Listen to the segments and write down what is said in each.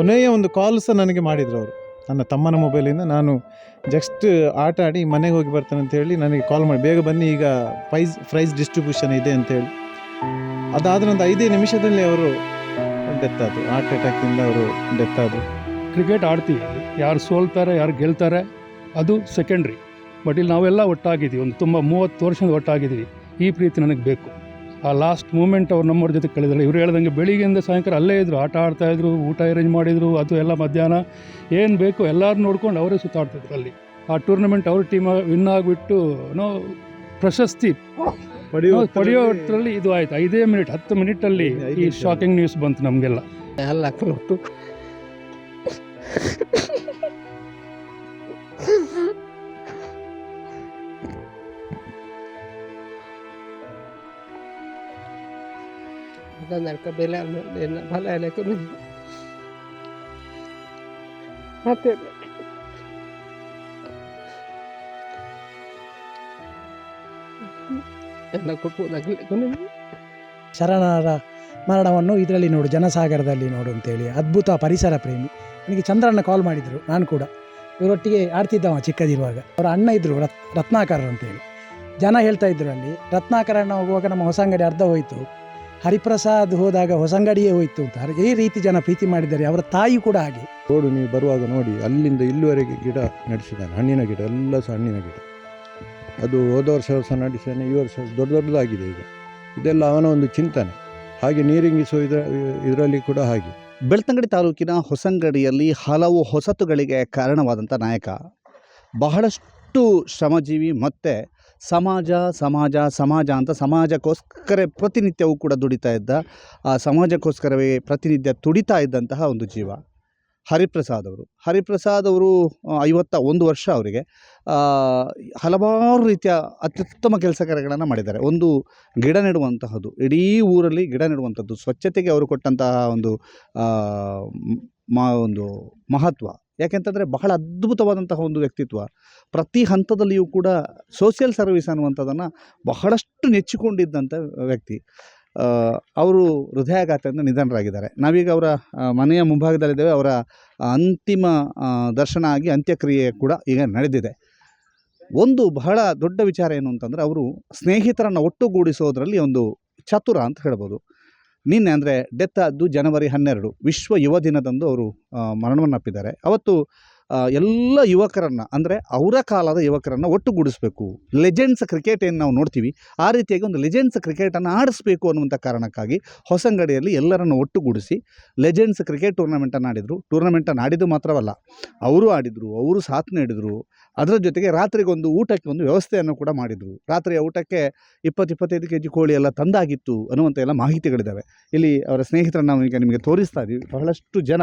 ಕೊನೆಯ ಒಂದು ಕಾಲ್ ಸಹ ನನಗೆ ಮಾಡಿದರು ಅವರು. ನನ್ನ ತಮ್ಮನ ಮೊಬೈಲಿಂದ ನಾನು ಜಸ್ಟ್ ಆಟ ಆಡಿ ಮನೆಗೆ ಹೋಗಿ ಬರ್ತೇನೆ ಅಂತ ಹೇಳಿ ನನಗೆ ಕಾಲ್ ಮಾಡಿ. ಬೇಗ ಬನ್ನಿ, ಈಗ ಪ್ರೈಸ್ ಪ್ರೈಸ್ ಡಿಸ್ಟ್ರಿಬ್ಯೂಷನ್ ಇದೆ ಅಂತೇಳಿ ಅದಾದ ಒಂದು ಐದೇ ನಿಮಿಷದಲ್ಲಿ ಅವರು ಡೆತ್ ಆದರು. ಹಾರ್ಟ್ ಅಟ್ಯಾಕಿಂದ ಅವರು ಡೆತ್ ಆದರು. ಕ್ರಿಕೆಟ್ ಆಡ್ತೀವಿ. ಯಾರು ಸೋಲ್ತಾರೆ, ಯಾರು ಗೆಲ್ತಾರೆ, ಅದು ಸೆಕೆಂಡ್ರಿ ಬಟ್ ಇಲ್ಲಿ ನಾವೆಲ್ಲ ಒಟ್ಟಾಗಿದ್ದೀವಿ. ಒಂದು ತುಂಬ ಮೂವತ್ತು ವರ್ಷದ ಒಟ್ಟಾಗಿದ್ದೀವಿ. ಈ ಪ್ರೀತಿ ನನಗೆ ಬೇಕು. ಆ ಲಾಸ್ಟ್ ಮೂಮೆಂಟ್ ಅವ್ರು ನಮ್ಮವ್ರ ಜೊತೆ ಕಳೆದ್ರೆ. ಇವ್ರು ಹೇಳ್ದಂಗೆ ಬೆಳಿಗ್ಗೆಯಿಂದ ಸಾಯಂಕಾಲ ಅಲ್ಲೇ ಇದ್ದರು ಆಟ ಆಡ್ತಾಯಿದ್ರು ಊಟ ಅರೇಂಜ್ ಮಾಡಿದರು ಅದು ಎಲ್ಲ ಮಧ್ಯಾಹ್ನ ಏನು ಬೇಕು ಎಲ್ಲರೂ ನೋಡ್ಕೊಂಡು ಅವರೇ ಸುತ್ತಾಡ್ತಿದ್ರು ಅಲ್ಲಿ. ಆ ಟೂರ್ನಮೆಂಟ್ ಅವ್ರ ಟೀಮ್ ವಿನ್ ಆಗಿಬಿಟ್ಟು ನೋ ಪ್ರಶಸ್ತಿ ಪಡೆಯೋ ಪಡೆಯೋದ್ರಲ್ಲಿ ಇದು ಆಯ್ತು. ಐದೇ ಮಿನಿಟ್ ಹತ್ತು ಮಿನಿಟಲ್ಲಿ ಈ ಶಾಕಿಂಗ್ ನ್ಯೂಸ್ ಬಂತು ನಮಗೆಲ್ಲ. ಎಲ್ಲ ಕೊಟ್ಟು ಅದನ್ನರ್ಕ ಬೆಲೆ ಅನ್ನೋದೇನ ಫಲ ಬಂದು ಮತ್ತೆ ಎಲ್ಲ ಕೊಟ್ಟುವುದಾಗಲಿಕ್ಕೆ ಶರಣರ ಮರಣವನ್ನು ಇದರಲ್ಲಿ ನೋಡು ಜನಸಾಗರದಲ್ಲಿ ನೋಡು ಅಂತೇಳಿ. ಅದ್ಭುತ ಪರಿಸರ ಪ್ರೇಮಿ. ನನಗೆ ಚಂದ್ರಣ್ಣ ಕಾಲ್ ಮಾಡಿದರು ನಾನು ಕೂಡ. ಇವರೊಟ್ಟಿಗೆ ಆಡ್ತಿದ್ದವ ಚಿಕ್ಕದಿರುವಾಗ. ಅವರ ಅಣ್ಣ ಇದ್ದರು ರತ್ ರತ್ನಾಕರರು ಅಂತೇಳಿ. ಜನ ಹೇಳ್ತಾ ಇದ್ರು ಅಲ್ಲಿ ರತ್ನಾಕರಣ್ಣ ಹೋಗುವಾಗ ನಮ್ಮ ಹೊಸಂಗಡಿ ಅರ್ಧ ಹೋಯಿತು. ಹರಿಪ್ರಸಾದ್ ಹೋದಾಗ ಹೊಸಂಗಡಿಯೇ ಹೋಯಿತು ಅಂತ. ಈ ರೀತಿ ಜನ ಪ್ರೀತಿ ಮಾಡಿದ್ದಾರೆ. ಅವರ ತಾಯಿ ಕೂಡ ಹಾಗೆ. ರೋಡು ನೀವು ಬರುವಾಗ ನೋಡಿ ಅಲ್ಲಿಂದ ಇಲ್ಲಿವರೆಗೆ ಗಿಡ ನಡೆಸಿದ್ದಾನೆ ಹಣ್ಣಿನ ಗಿಡ ಎಲ್ಲ ಸಹ ಹಣ್ಣಿನ ಗಿಡ. ಅದು ಹೋದ ವರ್ಷ ಸಹ ನಡೆಸಿದ್ದಾನೆ ಈ ವರ್ಷ ದೊಡ್ಡ ದೊಡ್ಡದಾಗಿದೆ ಈಗ. ಇದೆಲ್ಲ ಅವನ ಒಂದು ಚಿಂತನೆ. ಹಾಗೆ ನೀರಿಂಗಿಸುವ ಇದರ ಇದರಲ್ಲಿ ಕೂಡ ಹಾಗೆ. ಬೆಳ್ತಂಗಡಿ ತಾಲೂಕಿನ ಹೊಸಂಗಡಿಯಲ್ಲಿ ಹಲವು ಹೊಸತುಗಳಿಗೆ ಕಾರಣವಾದಂಥ ನಾಯಕ. ಬಹಳಷ್ಟು ಶ್ರಮಜೀವಿ ಮತ್ತು ಸಮಾಜ ಸಮಾಜ ಸಮಾಜ ಅಂತ ಸಮಾಜಕ್ಕೋಸ್ಕರ ಪ್ರತಿನಿತ್ಯವೂ ಕೂಡ ದುಡಿತಾ ಇದ್ದ, ಆ ಸಮಾಜಕ್ಕೋಸ್ಕರವೇ ಪ್ರತಿನಿತ್ಯ ತುಡಿತಾ ಇದ್ದಂತಹ ಒಂದು ಜೀವ. ಹರಿಪ್ರಸಾದ್ ಅವರು. ಹರಿಪ್ರಸಾದ್ ಅವರು ಐವತ್ತ ಒಂದು ವರ್ಷ ಅವರಿಗೆ ಹಲವಾರು ರೀತಿಯ ಅತ್ಯುತ್ತಮ ಕೆಲಸ ಕಾರ್ಯಗಳನ್ನು ಮಾಡಿದ್ದಾರೆ. ಒಂದು ಗಿಡ ನೆಡುವಂತಹದ್ದು, ಇಡೀ ಊರಲ್ಲಿ ಗಿಡ ನೆಡುವಂಥದ್ದು ಸ್ವಚ್ಛತೆಗೆ ಅವರು ಕೊಟ್ಟಂತಹ ಒಂದು ಮಾ, ಒಂದು ಮಹತ್ವ. ಯಾಕೆಂತಂದರೆ ಬಹಳ ಅದ್ಭುತವಾದಂತಹ ಒಂದು ವ್ಯಕ್ತಿತ್ವ. ಪ್ರತಿ ಹಂತದಲ್ಲಿಯೂ ಕೂಡ ಸೋಷಿಯಲ್ ಸರ್ವಿಸ್ ಅನ್ನುವಂಥದ್ದನ್ನು ಬಹಳಷ್ಟು ನೆಚ್ಚಿಕೊಂಡಿದ್ದಂಥ ವ್ಯಕ್ತಿ. ಅವರು ಹೃದಯಾಘಾತದಿಂದ ನಿಧನರಾಗಿದ್ದಾರೆ. ನಾವೀಗ ಅವರ ಮನೆಯ ಮುಂಭಾಗದಲ್ಲಿದ್ದೇವೆ. ಅವರ ಅಂತಿಮ ದರ್ಶನ ಆಗಿ ಅಂತ್ಯಕ್ರಿಯೆ ಕೂಡ ಈಗ ನಡೆದಿದೆ. ಒಂದು ಬಹಳ ದೊಡ್ಡ ವಿಚಾರ ಏನು ಅಂತಂದರೆ, ಅವರು ಸ್ನೇಹಿತರನ್ನು ಒಟ್ಟುಗೂಡಿಸೋದರಲ್ಲಿ ಒಂದು ಚತುರ ಅಂತ ಹೇಳ್ಬೋದು. ನಿನ್ನೆ ಅಂದರೆ ಡೆತ್ ಆದ್ದು ಜನವರಿ ಹನ್ನೆರಡು ವಿಶ್ವ ಯುವ ದಿನದಂದು ಅವರು ಮರಣವನ್ನಪ್ಪಿದ್ದಾರೆ. ಅವತ್ತು ಎಲ್ಲ ಯುವಕರನ್ನು, ಅಂದರೆ ಅವರ ಕಾಲದ ಯುವಕರನ್ನು ಒಟ್ಟುಗೂಡಿಸಬೇಕು. ಲೆಜೆಂಡ್ಸ್ ಕ್ರಿಕೆಟ್ ಏನು ನಾವು ನೋಡ್ತೀವಿ, ಆ ರೀತಿಯಾಗಿ ಒಂದು ಲೆಜೆಂಡ್ಸ್ ಕ್ರಿಕೆಟನ್ನು ಆಡಿಸ್ಬೇಕು ಅನ್ನುವಂಥ ಕಾರಣಕ್ಕಾಗಿ ಹೊಸಂಗಡಿಯಲ್ಲಿ ಎಲ್ಲರನ್ನು ಒಟ್ಟುಗೂಡಿಸಿ ಲೆಜೆಂಡ್ಸ್ ಕ್ರಿಕೆಟ್ ಟೂರ್ನಮೆಂಟನ್ನು ಆಡಿದರು. ಟೂರ್ನಮೆಂಟನ್ನು ಆಡಿದ್ದು ಮಾತ್ರವಲ್ಲ, ಅವರು ಆಡಿದರು, ಅವರು ಸಾಥ್ ನೀಡಿದರು. ಅದರ ಜೊತೆಗೆ ರಾತ್ರಿಗೊಂದು ಊಟಕ್ಕೆ ಒಂದು ವ್ಯವಸ್ಥೆಯನ್ನು ಕೂಡ ಮಾಡಿದರು. ರಾತ್ರಿಯ ಊಟಕ್ಕೆ ಇಪ್ಪತ್ತು ಇಪ್ಪತ್ತೈದು ಕೆ ಜಿ ಕೋಳಿ ಎಲ್ಲ ತಂದಾಗಿತ್ತು ಅನ್ನುವಂಥ ಎಲ್ಲ ಮಾಹಿತಿಗಳಿದ್ದಾವೆ. ಇಲ್ಲಿ ಅವರ ಸ್ನೇಹಿತರನ್ನು ನಾವು ಈಗ ನಿಮಗೆ ತೋರಿಸ್ತಾ ಇದ್ದೀವಿ ಬಹಳಷ್ಟು ಜನ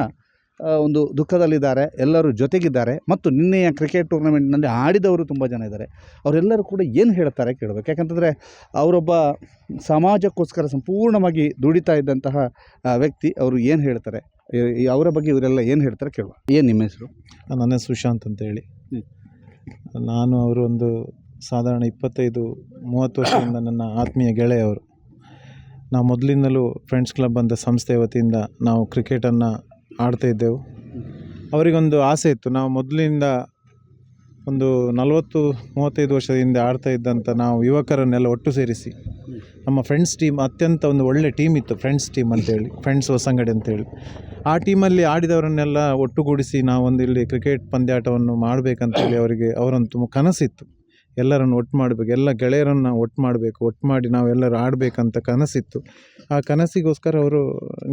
ಒಂದು ದುಃಖದಲ್ಲಿದ್ದಾರೆ ಎಲ್ಲರೂ ಜೊತೆಗಿದ್ದಾರೆ ಮತ್ತು ನಿನ್ನೆಯ ಕ್ರಿಕೆಟ್ ಟೂರ್ನಮೆಂಟ್ನಲ್ಲಿ ಆಡಿದವರು ತುಂಬ ಜನ ಇದ್ದಾರೆ. ಅವರೆಲ್ಲರೂ ಕೂಡ ಏನು ಹೇಳ್ತಾರೆ ಕೇಳಬೇಕು. ಯಾಕಂತಂದರೆ ಅವರೊಬ್ಬ ಸಮಾಜಕ್ಕೋಸ್ಕರ ಸಂಪೂರ್ಣವಾಗಿ ದುಡಿತಾ ಇದ್ದಂತಹ ವ್ಯಕ್ತಿ ಅವರು ಏನು ಹೇಳ್ತಾರೆ? ಅವರ ಬಗ್ಗೆ ಇವರೆಲ್ಲ ಏನು ಹೇಳ್ತಾರೆ ಕೇಳುವ ಏನು ನಿಮ್ಮ ಹೆಸರು? ನನ್ನ ಹೆಸರು ಸುಶಾಂತ್ ಅಂತೇಳಿ. ನಾನು ಅವರು ಒಂದು ಸಾಧಾರಣ ಇಪ್ಪತ್ತೈದು ಮೂವತ್ತು ವರ್ಷದಿಂದ ನನ್ನ ಆತ್ಮೀಯ ಗೆಳೆಯವರು. ನಾವು ಮೊದಲಿಂದಲೂ ಫ್ರೆಂಡ್ಸ್ ಕ್ಲಬ್ ಅಂತ ಸಂಸ್ಥೆ ವತಿಯಿಂದ ನಾವು ಕ್ರಿಕೆಟನ್ನು ಆಡ್ತಾ ಇದ್ದೆವು. ಅವರಿಗೊಂದು ಆಸೆ ಇತ್ತು. ನಾವು ಮೊದಲಿಂದ ಒಂದು ನಲವತ್ತು, ಮೂವತ್ತೈದು ವರ್ಷದ ಹಿಂದೆ ಆಡ್ತಾ ಇದ್ದಂಥ ನಾವು ಯುವಕರನ್ನೆಲ್ಲ ಒಟ್ಟು ಸೇರಿಸಿ. ನಮ್ಮ ಫ್ರೆಂಡ್ಸ್ ಟೀಮ್ ಅತ್ಯಂತ ಒಂದು ಒಳ್ಳೆ ಟೀಮ್ ಇತ್ತು. ಫ್ರೆಂಡ್ಸ್ ಟೀಮ್ ಅಂತೇಳಿ ಫ್ರೆಂಡ್ಸ್ ಹೊಸಂಗಡಿ ಅಂತೇಳಿ. ಆ ಟೀಮಲ್ಲಿ ಆಡಿದವರನ್ನೆಲ್ಲ ಒಟ್ಟುಗೂಡಿಸಿ ನಾವೊಂದು ಇಲ್ಲಿ ಕ್ರಿಕೆಟ್ ಪಂದ್ಯಾಟವನ್ನು ಮಾಡಬೇಕಂತೇಳಿ ಅವರಿಗೆ ಅವರೊಂದು ತುಂಬ ಕನಸಿತ್ತು. ಎಲ್ಲರನ್ನು ಒಟ್ಟು ಮಾಡಬೇಕು, ಎಲ್ಲ ಗೆಳೆಯರನ್ನು ಒಟ್ಟು ಮಾಡಬೇಕು, ಒಟ್ಟು ಮಾಡಿ ನಾವೆಲ್ಲರೂ ಆಡಬೇಕಂತ ಕನಸಿತ್ತು. ಆ ಕನಸಿಗೋಸ್ಕರ ಅವರು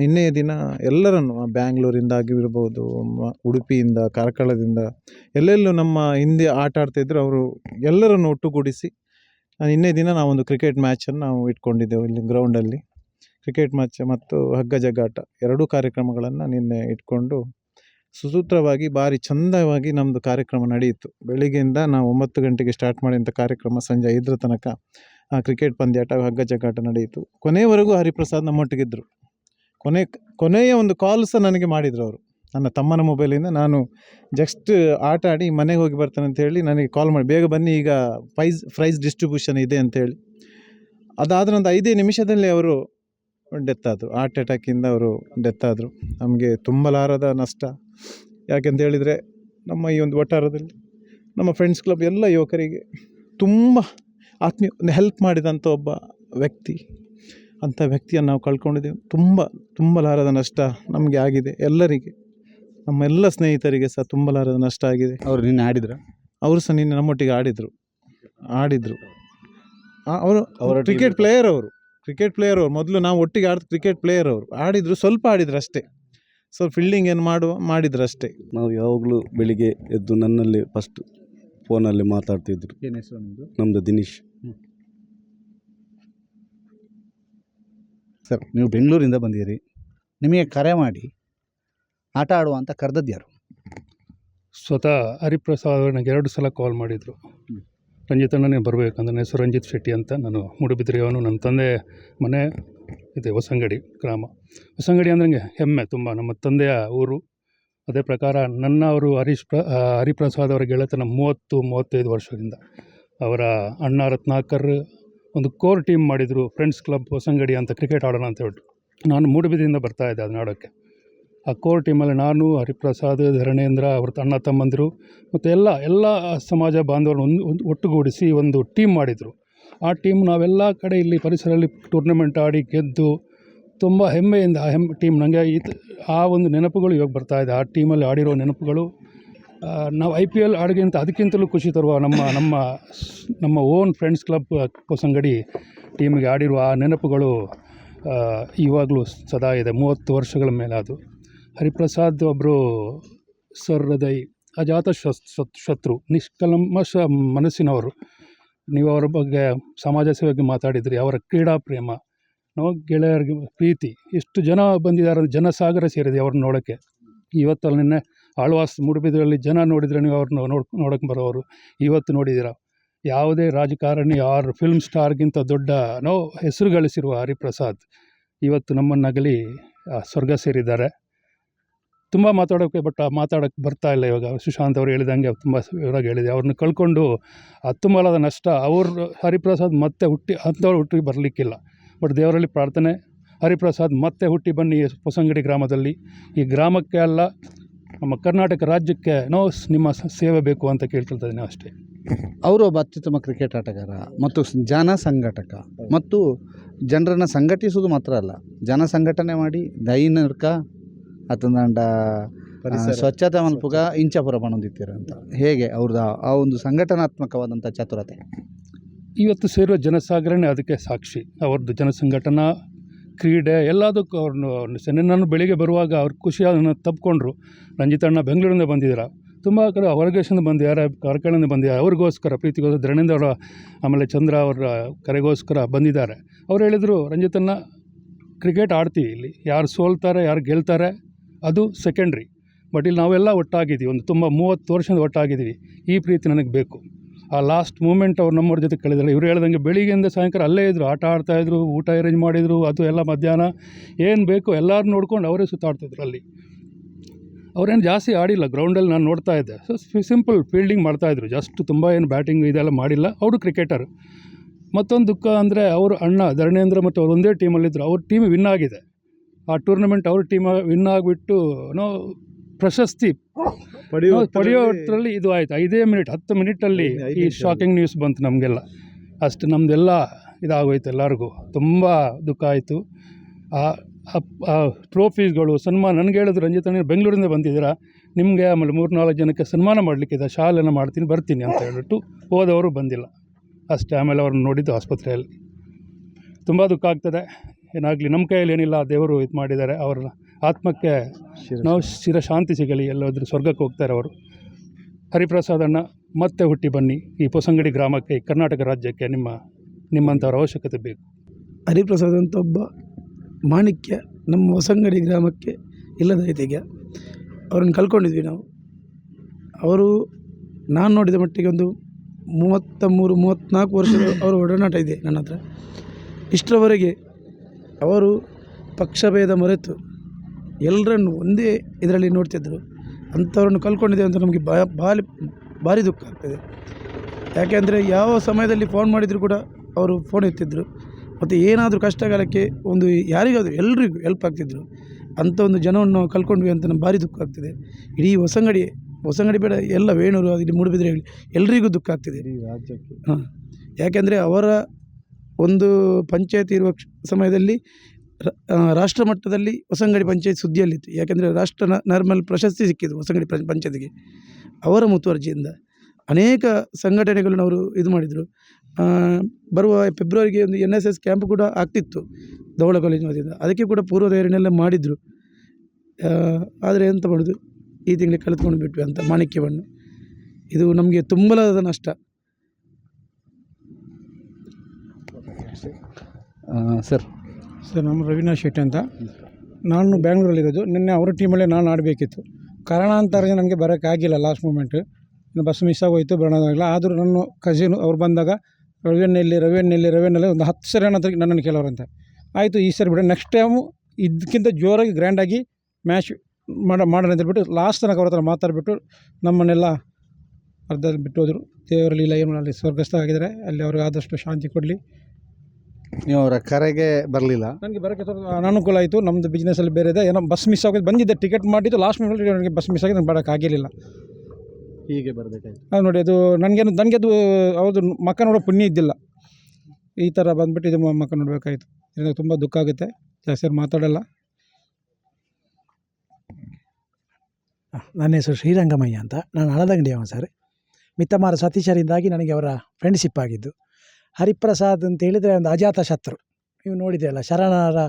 ನಿನ್ನೆಯ ದಿನ ಎಲ್ಲರನ್ನು ಬ್ಯಾಂಗ್ಳೂರಿಂದ ಆಗಿರ್ಬೋದು ಉಡುಪಿಯಿಂದ, ಕಾರ್ಕಳದಿಂದ, ಎಲ್ಲೆಲ್ಲೂ ನಮ್ಮ ಹಿಂದೆ ಆಟ ಆಡ್ತಾಯಿದ್ರು ಅವರು ಎಲ್ಲರನ್ನು ಒಟ್ಟುಗೂಡಿಸಿ ನಿನ್ನೆ ದಿನ ನಾವೊಂದು ಕ್ರಿಕೆಟ್ ಮ್ಯಾಚನ್ನು ನಾವು ಇಟ್ಕೊಂಡಿದ್ದೆವು ಇಲ್ಲಿ ಗ್ರೌಂಡಲ್ಲಿ. ಕ್ರಿಕೆಟ್ ಮ್ಯಾಚ್ ಮತ್ತು ಹಗ್ಗ ಜಗ್ಗಾಟ, ಎರಡೂ ಕಾರ್ಯಕ್ರಮಗಳನ್ನು ನಿನ್ನೆ ಇಟ್ಕೊಂಡು ಸುಸೂತ್ರವಾಗಿ, ಭಾರಿ ಚಂದವಾಗಿ ನಮ್ಮದು ಕಾರ್ಯಕ್ರಮ ನಡೆಯಿತು. ಬೆಳಿಗ್ಗೆಯಿಂದ ನಾವು ಒಂಬತ್ತು ಗಂಟೆಗೆ ಸ್ಟಾರ್ಟ್ ಮಾಡಿದಂಥ ಕಾರ್ಯಕ್ರಮ ಸಂಜೆ ಐದರ ತನಕ ಕ್ರಿಕೆಟ್ ಪಂದ್ಯಾಟ, ಹಗ್ಗ ಜಗ್ಗಾಟ ನಡೆಯಿತು. ಕೊನೆಯವರೆಗೂ ಹರಿಪ್ರಸಾದ್ ನಮ್ಮೊಟ್ಟಿಗಿದ್ದರು ಕೊನೆ, ಕೊನೆಯ ಒಂದು ಕಾಲ್ ಸಹ ನನಗೆ ಮಾಡಿದರು ಅವರು. ನನ್ನ ತಮ್ಮನ ಮೊಬೈಲಿಂದ ನಾನು ಜಸ್ಟ್ ಆಟ ಆಡಿ ಮನೆಗೆ ಹೋಗಿ ಬರ್ತಾನೆ ಅಂತ ಹೇಳಿ ನನಗೆ ಕಾಲ್ ಮಾಡಿ, ಬೇಗ ಬನ್ನಿ ಈಗ ಪ್ರೈಸ್ ಪ್ರೈಸ್ ಡಿಸ್ಟ್ರಿಬ್ಯೂಷನ್ ಇದೆ ಅಂತೇಳಿ ಅದಾದ ನಂತರ ಐದೇ ನಿಮಿಷದಲ್ಲಿ ಅವರು ಡೆತ್ ಆದರು. ಹಾರ್ಟ್ ಅಟ್ಯಾಕಿಂದ ಅವರು ಡೆತ್ ಆದರು. ನಮಗೆ ತುಂಬಲಾರದ ನಷ್ಟ. ಯಾಕೆಂತ ಹೇಳಿದರೆ ನಮ್ಮ ಈ ಒಂದು ವಟಾರದಲ್ಲಿ ನಮ್ಮ ಫ್ರೆಂಡ್ಸ್ ಕ್ಲಬ್ ಎಲ್ಲ ಯುವಕರಿಗೆ ತುಂಬ ಆತ್ಮೀಯ ಒಂದು ಹೆಲ್ಪ್ ಮಾಡಿದಂಥ ಒಬ್ಬ ವ್ಯಕ್ತಿ. ಅಂಥ ವ್ಯಕ್ತಿಯನ್ನು ನಾವು ಕಳ್ಕೊಂಡಿದ್ದೇವೆ. ತುಂಬ ತುಂಬಲಾರದ ನಷ್ಟ ನಮಗೆ ಆಗಿದೆ. ಎಲ್ಲರಿಗೆ ನಮ್ಮ ಎಲ್ಲ ಸ್ನೇಹಿತರಿಗೆ ಸಹ ತುಂಬಲಾರದ ನಷ್ಟ ಆಗಿದೆ. ಅವರು ನಿನ್ನೆ ಆಡಿದ್ರ? ಅವರು ಸಹ ನಿನ್ನೆ ನಮ್ಮೊಟ್ಟಿಗೆ ಆಡಿದರು. ಆಡಿದರು. ಅವರು ಅವರ ಕ್ರಿಕೆಟ್ ಪ್ಲೇಯರ್ ಅವರು. ಕ್ರಿಕೆಟ್ ಪ್ಲೇಯರ್ ಅವರು. ಮೊದಲು ನಾವು ಒಟ್ಟಿಗೆ ಆಡಿದ ಕ್ರಿಕೆಟ್ ಪ್ಲೇಯರ್ ಅವರು. ಆಡಿದರು ಸ್ವಲ್ಪ ಆಡಿದ್ರು ಅಷ್ಟೇ. ಸ್ವಲ್ಪ ಫೀಲ್ಡಿಂಗ್ ಏನು ಮಾಡುವ ಮಾಡಿದ್ರು ಅಷ್ಟೇ. ನಾವು ಯಾವಾಗಲೂ ಬೆಳಿಗ್ಗೆ ಎದ್ದು ನನ್ನಲ್ಲಿ ಫಸ್ಟ್ ಫೋನಲ್ಲಿ ಮಾತಾಡ್ತಿದ್ರು. ಏನು ಹೆಸರು ನಿಮ್ಮದು ನಮ್ಮದು ದಿನೇಶ್. ಸರ್ ನೀವು ಬೆಂಗಳೂರಿಂದ ಬಂದಿರಿ ನಿಮಗೆ ಕರೆ ಮಾಡಿ ಆಟ ಆಡುವ ಅಂತ ಕರೆದದ್ದು ಯಾರು ಸ್ವತಃ ಹರಿಪ್ರಸಾದ್ ಅವರು ನನಗೆ ಎರಡು ಸಲ ಕಾಲ್ ಮಾಡಿದರು. ಅಣ್ಣನೇ ಬರಬೇಕು ನನ್ನ ಹೆಸರು ರಂಜಿತ್ ಶೆಟ್ಟಿ ಅಂತ ನಾನು ಮೂಡುಬಿದ್ರೆಯವನು, ನನ್ನ ತಂದೆ ಮನೆ, ಇದೆ ಹೊಸಂಗಡಿ ಗ್ರಾಮ. ಹೊಸಂಗಡಿ ಅಂದ್ರೆ ಹೆಮ್ಮೆ ತುಂಬ. ನಮ್ಮ ತಂದೆಯ ಊರು. ಅದೇ ಪ್ರಕಾರ ನನ್ನ ಅವರು ಹರೀಶ್ ಪ್ರ ಹರಿಪ್ರಸಾದ್ ಅವರ ಗೆಳೆತನ ಮೂವತ್ತು, ಮೂವತ್ತೈದು ವರ್ಷದಿಂದ. ಅವರ ಅಣ್ಣ ರತ್ನಾಕರ್ ಒಂದು ಕೋರ್ ಟೀಮ್ ಮಾಡಿದರು, ಫ್ರೆಂಡ್ಸ್ ಕ್ಲಬ್ ಹೊಸಂಗಡಿ ಅಂತ ಕ್ರಿಕೆಟ್ ಆಡೋಣ ಅಂತ ಹೇಳ್ಬಿಟ್ಟು. ನಾನು ಮೂಡುಬಿದ್ರೆಯಿಂದ ಬರ್ತಾಯಿದ್ದೆ ಅದನ್ನ ಆಡೋಕ್ಕೆ. ಆ ಕೋರ್ ಟೀಮಲ್ಲಿ ನಾನು ಹರಿಪ್ರಸಾದ್, ಧರಣೇಂದ್ರ, ಅವ್ರ ಅಣ್ಣ ತಮ್ಮಂದಿರು ಮತ್ತು ಎಲ್ಲ ಎಲ್ಲ ಸಮಾಜ ಬಾಂಧವರನ್ನು ಒಂದು ಒಂದು ಒಟ್ಟುಗೂಡಿಸಿ ಒಂದು ಟೀಮ್ ಮಾಡಿದರು. ಆ ಟೀಮ್ ನಾವೆಲ್ಲ ಕಡೆ ಇಲ್ಲಿ ಪರಿಸರದಲ್ಲಿ ಟೂರ್ನಮೆಂಟ್ ಆಡಿ ಗೆದ್ದು ತುಂಬ ಹೆಮ್ಮೆಯಿಂದ ಆ ಹೆಮ್ಮೆ ಟೀಮ್ ನನಗೆ ಈ ಆ ಒಂದು ನೆನಪುಗಳು ಇವಾಗ ಬರ್ತಾ ಇದೆ. ಆ ಟೀಮಲ್ಲಿ ಆಡಿರೋ ನೆನಪುಗಳು ನಾವು ಐ ಪಿ ಎಲ್ ಆಡಿಗಿಂತ ಅದಕ್ಕಿಂತಲೂ ಖುಷಿ ತರುವ ನಮ್ಮ ನಮ್ಮ ನಮ್ಮ ಓನ್ ಫ್ರೆಂಡ್ಸ್ ಕ್ಲಬ್ ಕೋಸಂಗಡಿ ಟೀಮಿಗೆ ಆಡಿರುವ ಆ ನೆನಪುಗಳು ಇವಾಗಲೂ ಸದಾ ಇದೆ. ಮೂವತ್ತು ವರ್ಷಗಳ ಮೇಲೆ ಅದು. ಹರಿಪ್ರಸಾದ್ ಒಬ್ಬರು ಸಹೃದಯ ಅಜಾತ ಶತ್ರು ಶತ್- ಶತ್ರು ನಿಷ್ಕಲ್ಮಶ ಮನಸ್ಸಿನವರು. ನೀವು ಅವರ ಬಗ್ಗೆ ಸಮಾಜ ಸೇವೆಗೆ ಮಾತಾಡಿದ್ರಿ, ಅವರ ಕ್ರೀಡಾ ಪ್ರೇಮ. ನಾವು ಗೆಳೆಯರಿಗೆ ಪ್ರೀತಿ. ಎಷ್ಟು ಜನ ಬಂದಿದ್ದಾರೆ, ಜನಸಾಗರ ಸೇರಿದೆ ಅವ್ರನ್ನ ನೋಡೋಕ್ಕೆ. ಇವತ್ತಲ್ಲಿ ನಿನ್ನೆ ಆಳ್ವಾಸ್ ಮೂಡುಬಿದ್ರಲ್ಲಿ ಜನ ನೋಡಿದರೆ ನೀವು ಅವ್ರನ್ನ ನೋಡ್, ನೋಡೋಕೆ ಬರೋರು. ಇವತ್ತು ನೋಡಿದ್ದೀರ? ಯಾವುದೇ ರಾಜಕಾರಣಿ ಆರ್ ಫಿಲ್ಮ್ ಸ್ಟಾರ್ಗಿಂತ ದೊಡ್ಡ ನೋ ಹೆಸರು ಗಳಿಸಿರುವ ಹರಿಪ್ರಸಾದ್. ಇವತ್ತು ನಮ್ಮನ್ನು ಅಗಲಿ ಸ್ವರ್ಗ ಸೇರಿದ್ದಾರೆ. ತುಂಬ ಮಾತಾಡೋಕ್ಕೆ ಬಟ್ ಮಾತಾಡೋಕ್ಕೆ ಬರ್ತಾ ಇಲ್ಲ ಇವಾಗ. ಸುಶಾಂತ್ ಅವರು ಹೇಳಿದಂಗೆ ತುಂಬ ವಿವರಾಗಿ ಹೇಳಿದೆ. ಅವ್ರನ್ನ ಕಳ್ಕೊಂಡು ಆ ತುಂಬಲಾದ ನಷ್ಟ ಅವರು ಹರಿಪ್ರಸಾದ್ ಮತ್ತೆ ಹುಟ್ಟಿ, ಅಂಥವ್ರು ಹುಟ್ಟಿ ಬರಲಿಕ್ಕಿಲ್ಲ. ಬಟ್ ದೇವರಲ್ಲಿ ಪ್ರಾರ್ಥನೆ, ಹರಿಪ್ರಸಾದ್ ಮತ್ತೆ ಹುಟ್ಟಿ ಬನ್ನಿ ಹೊಸಂಗಡಿ ಗ್ರಾಮದಲ್ಲಿ. ಈ ಗ್ರಾಮಕ್ಕೆ ಅಲ್ಲ, ನಮ್ಮ ಕರ್ನಾಟಕ ರಾಜ್ಯಕ್ಕೆ ನೋಸ್ ನಿಮ್ಮ ಸೇವೆ ಬೇಕು ಅಂತ ಕೇಳ್ಕೊಳ್ತಾ ಇದ್ದೀನಿ ಅಷ್ಟೇ. ಅವರು ಒಬ್ಬ ಅತ್ಯುತ್ತಮ ಕ್ರಿಕೆಟ್ ಆಟಗಾರ ಮತ್ತು ಜನ ಸಂಘಟಕ ಮತ್ತು ಜನರನ್ನು ಸಂಘಟಿಸೋದು ಮಾತ್ರ ಅಲ್ಲ. ಜನ ಸಂಘಟನೆ ಮಾಡಿ ದೈನರ್ಕ ಅತಂದಂಡ ಪರಿಸರ. ಸ್ವಚ್ಛತಾ ಮಲ್ಪುಗ ಇಂಚಾಪುರ ಬಣ್ಣದಿತ್ತೀರ ಅಂತ. ಹೇಗೆ ಅವ್ರದ್ದು ಆ- ಒಂದು ಸಂಘಟನಾತ್ಮಕವಾದಂಥ ಚತುರತೆ? ಇವತ್ತು ಸೇರುವ ಜನಸಾಗರಣೆ ಅದಕ್ಕೆ ಸಾಕ್ಷಿ. ಅವ್ರದ್ದು ಜನಸಂಘಟನಾ ಕ್ರೀಡೆ ಎಲ್ಲದಕ್ಕೂ ಅವ್ರನ್ನ ನಾನು ಬೆಳಿಗ್ಗೆ ಬರುವಾಗ ಅವ್ರು ಖುಷಿ ಅದನ್ನು ತಪ್ಪಿಕೊಂಡ್ರು ರಂಜಿತಣ್ಣ ಬೆಂಗಳೂರಿಂದ ಬಂದಿದ್ದಾರೆ ತುಂಬ ಕಡೆ ಹೊರಗೇಶಿಂದ ಬಂದಿದ್ದಾರೆ ಕಾರ್ಕಳದಿಂದ ಬಂದಿದ್ದಾರೆ. ಅವ್ರಿಗೋಸ್ಕರ ಪ್ರೀತಿಗೋಸ್ಕರ ಧರಣೇಂದ್ರ ಅವರ ಆಮೇಲೆ ಚಂದ್ರ ಅವರ ಕರೆಗೋಸ್ಕರ ಬಂದಿದ್ದಾರೆ. ಅವ್ರು ಹೇಳಿದರು ರಂಜಿತಣ್ಣ ಕ್ರಿಕೆಟ್ ಆಡ್ತೀವಿ ಇಲ್ಲಿ. ಯಾರು ಸೋಲ್ತಾರೆ ಯಾರು ಗೆಲ್ತಾರೆ ಅದು ಸೆಕೆಂಡ್ರಿ ಬಟ್ ಇಲ್ಲಿ ನಾವೆಲ್ಲ ಒಟ್ಟಾಗಿದ್ದೀವಿ, ಒಂದು ತುಂಬ ಮೂವತ್ತು ವರ್ಷದ ಒಟ್ಟಾಗಿದ್ದೀವಿ. ಈ ಪ್ರೀತಿ ನನಗೆ ಬೇಕು. ಆ ಲಾಸ್ಟ್ ಮೂಮೆಂಟ್ ಅವ್ರು ನಮ್ಮವ್ರ ಜೊತೆ ಕಳೆದಿಲ್ಲ ಇವ್ರು ಹೇಳ್ದಂಗೆ ಬೆಳಿಗ್ಗೆಯಿಂದ ಸಾಯಂಕಾಲ ಅಲ್ಲೇ ಇದ್ದರು ಆಟ ಆಡ್ತಾಯಿದ್ರು ಊಟ ಅರೇಂಜ್ ಮಾಡಿದರು, ಅದು ಎಲ್ಲ ಮಧ್ಯಾಹ್ನ. ಏನು ಬೇಕು ಎಲ್ಲರೂ ನೋಡ್ಕೊಂಡು ಅವರೇ ಸುತ್ತಾಡ್ತಿದ್ರು ಅಲ್ಲಿ. ಅವ್ರೇನು ಜಾಸ್ತಿ ಆಡಿಲ್ಲ ಗ್ರೌಂಡಲ್ಲಿ ನಾನು ನೋಡ್ತಾ ಇದ್ದೆ. ಸೊ ಸಿಂಪಲ್ ಫೀಲ್ಡಿಂಗ್ ಮಾಡ್ತಾಯಿದ್ರು ಜಸ್ಟ್ ತುಂಬ ಏನು ಬ್ಯಾಟಿಂಗ್ ಇದೆಲ್ಲ ಮಾಡಿಲ್ಲ. ಅವರು ಕ್ರಿಕೆಟರ್ ಮತ್ತೊಂದು ದುಃಖ ಅಂದರೆ ಅವರು ಅಣ್ಣ ಧರಣೇಂದ್ರ ಮತ್ತು ಅವ್ರು ಒಂದೇ ಟೀಮಲ್ಲಿದ್ದರು ಅವ್ರ ಟೀಮ್ ವಿನ್ ಆಗಿದೆ. ಆ ಟೂರ್ನಮೆಂಟ್ ಅವ್ರ ಟೀಮ್ ವಿನ್ ಆಗಿಬಿಟ್ಟು ನೋ ಪ್ರಶಸ್ತಿ ಪಡೆಯೋ ಪಡೆಯೋದ್ರಲ್ಲಿ ಇದು ಆಯ್ತು. ಐದೇ ಮಿನಿಟ್ ಹತ್ತು ಮಿನಿಟಲ್ಲಿ ಈ ಶಾಕಿಂಗ್ ನ್ಯೂಸ್ ಬಂತು ನಮಗೆಲ್ಲ. ಅಷ್ಟು ನಮ್ಮದೆಲ್ಲ ಇದಾಗೋಯ್ತು ಎಲ್ಲರಿಗೂ. ತುಂಬ ದುಃಖ ಆಯಿತು. ಆ ಆ ಟ್ರೋಫೀಸ್ಗಳು ಸನ್ಮಾನ ನನಗೆ ಹೇಳಿದ್ರು ರಂಜಿತಣ್ಣ ಬೆಂಗಳೂರಿಂದ ಬಂದಿದ್ದೀರಾ? ನಿಮಗೆ ಆಮೇಲೆ ಮೂರು ನಾಲ್ಕು ಜನಕ್ಕೆ ಸನ್ಮಾನ ಮಾಡಲಿಕ್ಕಿದೆ ಶಾಲೆನ ಮಾಡ್ತೀನಿ ಬರ್ತೀನಿ ಅಂತ ಹೇಳಿಬಿಟ್ಟು ಹೋದವರು ಬಂದಿಲ್ಲ. ಅಷ್ಟೇ ಆಮೇಲೆ ಅವ್ರನ್ನ ನೋಡಿದ್ದು ಆಸ್ಪತ್ರೆಯಲ್ಲಿ. ತುಂಬ ದುಃಖ ಆಗ್ತದೆ. ಏನಾಗಲಿ ನಮ್ಮ ಕೈಯಲ್ಲಿ ಏನಿಲ್ಲ ದೇವರು ಇದು ಮಾಡಿದ್ದಾರೆ ಅವರ ಆತ್ಮಕ್ಕೆ ನಾವು ಸ್ಥಿರ ಶಾಂತಿ ಸಿಗಲಿ ಎಲ್ಲಾದರೂ ಸ್ವರ್ಗಕ್ಕೆ ಹೋಗ್ತಾರೆ ಅವರು. ಹರಿಪ್ರಸಾದ್ ಅಣ್ಣ ಮತ್ತೆ ಹುಟ್ಟಿ ಬನ್ನಿ ಈ ಪೊಸಂಗಡಿ ಗ್ರಾಮಕ್ಕೆ ಈ ಕರ್ನಾಟಕ ರಾಜ್ಯಕ್ಕೆ ನಿಮ್ಮ ನಿಮ್ಮಂಥವ್ರ ಅವಶ್ಯಕತೆ ಬೇಕು. ಹರಿಪ್ರಸಾದ್ ಅಂತ ಒಬ್ಬ ಮಾಣಿಕ್ಯ ನಮ್ಮ ಹೊಸಂಗಡಿ ಗ್ರಾಮಕ್ಕೆ ಇಲ್ಲದ ರೀತಿಗೆ ಅವ್ರನ್ನ ಕಲ್ಕೊಂಡಿದ್ವಿ ನಾವು. ಅವರು ನಾನು ನೋಡಿದ ಮಟ್ಟಿಗೆ ಒಂದು ಮೂವತ್ತ ಮೂರು ಮೂವತ್ತ್ನಾಲ್ಕು ವರ್ಷದ ಅವರ ಒಡನಾಟ ಇದೆ ನನ್ನ ಹತ್ರ. ಇಷ್ಟರವರೆಗೆ ಅವರು ಪಕ್ಷಭೇದ ಮರೆತು ಎಲ್ಲರನ್ನು ಒಂದೇ ಇದರಲ್ಲಿ ನೋಡ್ತಿದ್ದರು ಅಂಥವ್ರನ್ನು ಕಲ್ಕೊಂಡಿದೆ ಅಂತ ನಮಗೆ ಬಾ ಬಾಲಿ ಭಾರಿ ದುಃಖ ಆಗ್ತದೆ. ಯಾಕೆಂದರೆ ಯಾವ ಸಮಯದಲ್ಲಿ ಫೋನ್ ಮಾಡಿದರೂ ಕೂಡ ಅವರು ಫೋನ್ ಎತ್ತಿದ್ರು. ಮತ್ತು ಏನಾದರೂ ಕಷ್ಟಕಾಲಕ್ಕೆ ಒಂದು ಯಾರಿಗಾದರೂ ಎಲ್ರಿಗೂ ಹೆಲ್ಪ್ ಆಗ್ತಿದ್ರು. ಅಂಥ ಒಂದು ಜನವನ್ನು ಕಲ್ಕೊಂಡ್ವಿ ಕಳ್ಕೊಂಡ್ವಿ ಅಂತ ನಮ್ಗೆ ಭಾರಿ ದುಃಖ ಆಗ್ತಿದೆ. ಇಡೀ ಹೊಸಂಗಡಿ ಹೊಸಂಗಡಿ ಬೇಡ ಎಲ್ಲ ವೇಣೂರು ಇಲ್ಲಿ ಮೂಡುಬಿದ್ರೆ ಆಗಲಿ ಎಲ್ರಿಗೂ ದುಃಖ ಆಗ್ತಿದೆ. ರಾಜ್ಯಕ್ಕೆ. ಹಾಂ. ಯಾಕೆಂದರೆ ಅವರ ಒಂದು ಪಂಚಾಯತ್ ಇರುವ ಸಮಯದಲ್ಲಿ ರಾಷ್ಟ್ರ ಮಟ್ಟದಲ್ಲಿ ಹೊಸಂಗಡಿ ಪಂಚಾಯತ್ ಸುದ್ದಿಯಲ್ಲಿತ್ತು. ಯಾಕೆಂದರೆ ರಾಷ್ಟ್ರ ನಾರ್ಮಲ್ ಪ್ರಶಸ್ತಿ ಸಿಕ್ಕಿದ್ದು ಹೊಸಂಗಡಿ ಪಂಚಾಯತಿಗೆ. ಅವರ ಮುತುವರ್ಜಿಯಿಂದ ಅನೇಕ ಸಂಘಟನೆಗಳನ್ನ ಅವರು ಇದು ಮಾಡಿದರು. ಬರುವ ಫೆಬ್ರವರಿಗೆ ಒಂದು ಎನ್ ಎಸ್ ಎಸ್ ಕ್ಯಾಂಪ್ ಕೂಡ ಆಗ್ತಿತ್ತು ಧವಳ ಕಾಲೇಜಿನ ವತಿಯಿಂದ ಅದಕ್ಕೆ ಕೂಡ ಪೂರ್ವ ತಯಾರಿನೆಲ್ಲ ಮಾಡಿದರು ಆದರೆ ಎಂತ ಮಾಡೋದು? ಈ ತಿಂಗಳಿಗೆ ಕಳೆದುಕೊಂಡು ಬಿಟ್ವಿ ಅಂತ ಮಾಣಿಕ್ಯವನ್ನು. ಇದು ನಮಗೆ ತುಂಬಲಾದ ನಷ್ಟ. ಸರ್. ಸರ್, ನಮ್ಮ ರವೀನಾ ಶೆಟ್ಟಿ ಅಂತ. ನಾನು ಬ್ಯಾಂಗ್ಳೂರಲ್ಲಿರೋದು. ನಿನ್ನೆ ಅವರ ಟೀಮಲ್ಲೇ ನಾನು ಆಡಬೇಕಿತ್ತು. ಕಾರಣಾಂತರ ನನಗೆ ಬರೋಕ್ಕಾಗಿಲ್ಲ ಲಾಸ್ಟ್ ಮೂಮೆಂಟ್ ಬಸ್ ಮಿಸ್ ಆಗೋಯ್ತು ಬರೋಣಾಗಲ್ಲ ಆದರೂ ನನ್ನ ಕಸಿನ್ ಅವ್ರು ಬಂದಾಗ ರವಿಯನ್ನೆಲ್ಲಿ ರವಿಯನ್ನೆಲ್ಲಿ ರವಿಯನ್ನೆಲ್ಲಿ ಒಂದು ಹತ್ತು ಸರಿ ನಂತರ ನನ್ನನ್ನು ಕೇಳೋರಂತೆ. ಆಯಿತು, ಈ ಸರಿ ಬಿಡ. ನೆಕ್ಸ್ಟ್ ಟೈಮು ಇದಕ್ಕಿಂತ ಜೋರಾಗಿ ಗ್ರ್ಯಾಂಡಾಗಿ ಮ್ಯಾಚ್ ಮಾಡ, ಮಾಡೋಣ ಅಂತ ಹೇಳ್ಬಿಟ್ಟು ಲಾಸ್ಟ್ ತನಕ ಅವ್ರ ಹತ್ರ ಮಾತಾಡಿಬಿಟ್ಟು ನಮ್ಮನ್ನೆಲ್ಲ ಅರ್ಧ ಬಿಟ್ಟು ಹೋದರು ದೇವರಲ್ಲಿ ಇಲ್ಲ ಏನು ಅಲ್ಲಿ ಸ್ವರ್ಗಸ್ಥ ಆಗಿದ್ದಾರೆ. ಅಲ್ಲಿ ಅವ್ರಿಗೆ ಆದಷ್ಟು ಶಾಂತಿ ಕೊಡಲಿ. ನೀವು ಅವರ ಕರೆಗೆ ಬರಲಿಲ್ಲ. ನನಗೆ ಬರೋಕ್ಕೆ ಸ್ವಲ್ಪ ಅನಾನುಕೂಲ ಆಯಿತು. ನಮ್ಮದು ಬಿಸ್ನೆಸ್ಸಲ್ಲಿ ಬೇರೆ ಇದೆ. ಏನೋ ಬಸ್ ಮಿಸ್ ಆಗೋದು ಬಂದಿದ್ದೆ ಟಿಕೆಟ್ ಮಾಡಿದ್ದು ಲಾಸ್ಟ್ ಮಿನಿಟ್ ನನಗೆ ಬಸ್ ಮಿಸ್ ಆಗಿ ನನಗೆ ಬರೋಕ್ಕಾಗಿರಲಿಲ್ಲ ಹೀಗೆ ಬರಬೇಕಾಯ್ತು. ಹಾಂ ನೋಡಿ ಅದು ನನಗೇನು ನನಗೆ ಅದು ಅವ್ರದ್ದು ಮಕ್ಕ ನೋಡೋ ಪುಣ್ಯ ಇದ್ದಿಲ್ಲ. ಈ ಥರ ಬಂದುಬಿಟ್ಟು ಇದು ಮ- ಮಕ್ಕ ನೋಡಬೇಕಾಯ್ತು. ಇದರಿಂದ ತುಂಬ ದುಃಖ ಆಗುತ್ತೆ. ಜಾಸ್ತಿ ಮಾತಾಡಲ್ಲ. ನನ್ನ ಹೆಸರು ಶ್ರೀರಂಗಮಯ್ಯ ಅಂತ. ನಾನು ಹಳದಂಗಡಿಯವ ಸರ್. ಮಿತ್ತಮಾರ ಸತೀಶರಿಂದಾಗಿ ನನಗೆ ಅವರ ಫ್ರೆಂಡ್ಶಿಪ್ ಆಗಿದ್ದು. ಹರಿಪ್ರಸಾದ್ ಅಂತ ಹೇಳಿದರೆ ಒಂದು ಅಜಾತ ಶತ್ರು. ನೀವು ನೋಡಿದೆಯಲ್ಲ, ಶರಣರ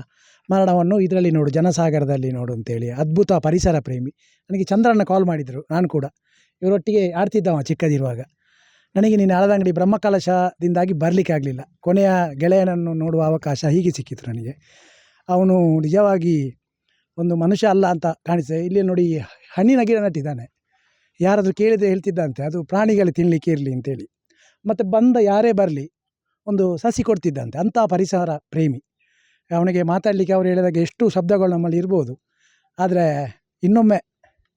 ಮರಣವನ್ನು ಇದರಲ್ಲಿ ನೋಡು, ಜನಸಾಗರದಲ್ಲಿ ನೋಡು ಅಂತೇಳಿ, ಅದ್ಭುತ ಪರಿಸರ ಪ್ರೇಮಿ. ನನಗೆ ಚಂದ್ರಣ್ಣ ಕಾಲ್ ಮಾಡಿದರು, ನಾನು ಕೂಡ. ಇವರೊಟ್ಟಿಗೆ ಆಡ್ತಿದ್ದವ ಚಿಕ್ಕದಿರುವಾಗ. ನನಗೆ ನೀನು ಹಳದಂಗಡಿ ಬ್ರಹ್ಮಕಲಶದಿಂದಾಗಿ ಬರಲಿಕ್ಕೆ ಆಗಲಿಲ್ಲ. ಕೊನೆಯ ಗೆಳೆಯನನ್ನು ನೋಡುವ ಅವಕಾಶ ಹೀಗೆ ಸಿಕ್ಕಿತು ನನಗೆ. ಅವನು ನಿಜವಾಗಿ ಒಂದು ಮನುಷ್ಯ ಅಲ್ಲ ಅಂತ ಕಾಣಿಸ್ತದೆ ಇಲ್ಲಿ ನೋಡಿ, ಹಣ್ಣಿನ ಗಿಡ ನಟ್ಟಿದ್ದಾನೆ. ಯಾರಾದರೂ ಕೇಳಿದರೆ ಹೇಳ್ತಿದ್ದಂತೆ, ಅದು ಪ್ರಾಣಿಗಳು ತಿನ್ನಲಿಕ್ಕೆ ಇರಲಿ ಅಂತೇಳಿ. ಮತ್ತು ಬಂದ ಯಾರೇ ಬರಲಿ ಒಂದು ಸಸಿ ಕೊಡ್ತಿದ್ದಂತೆ, ಅಂಥ ಪರಿಸರ ಪ್ರೇಮಿ. ಅವನಿಗೆ ಮಾತಾಡಲಿಕ್ಕೆ ಅವರು ಹೇಳಿದಾಗ ಎಷ್ಟು ಶಬ್ದಗಳು ನಮ್ಮಲ್ಲಿ ಇರ್ಬೋದು. ಆದರೆ ಇನ್ನೊಮ್ಮೆ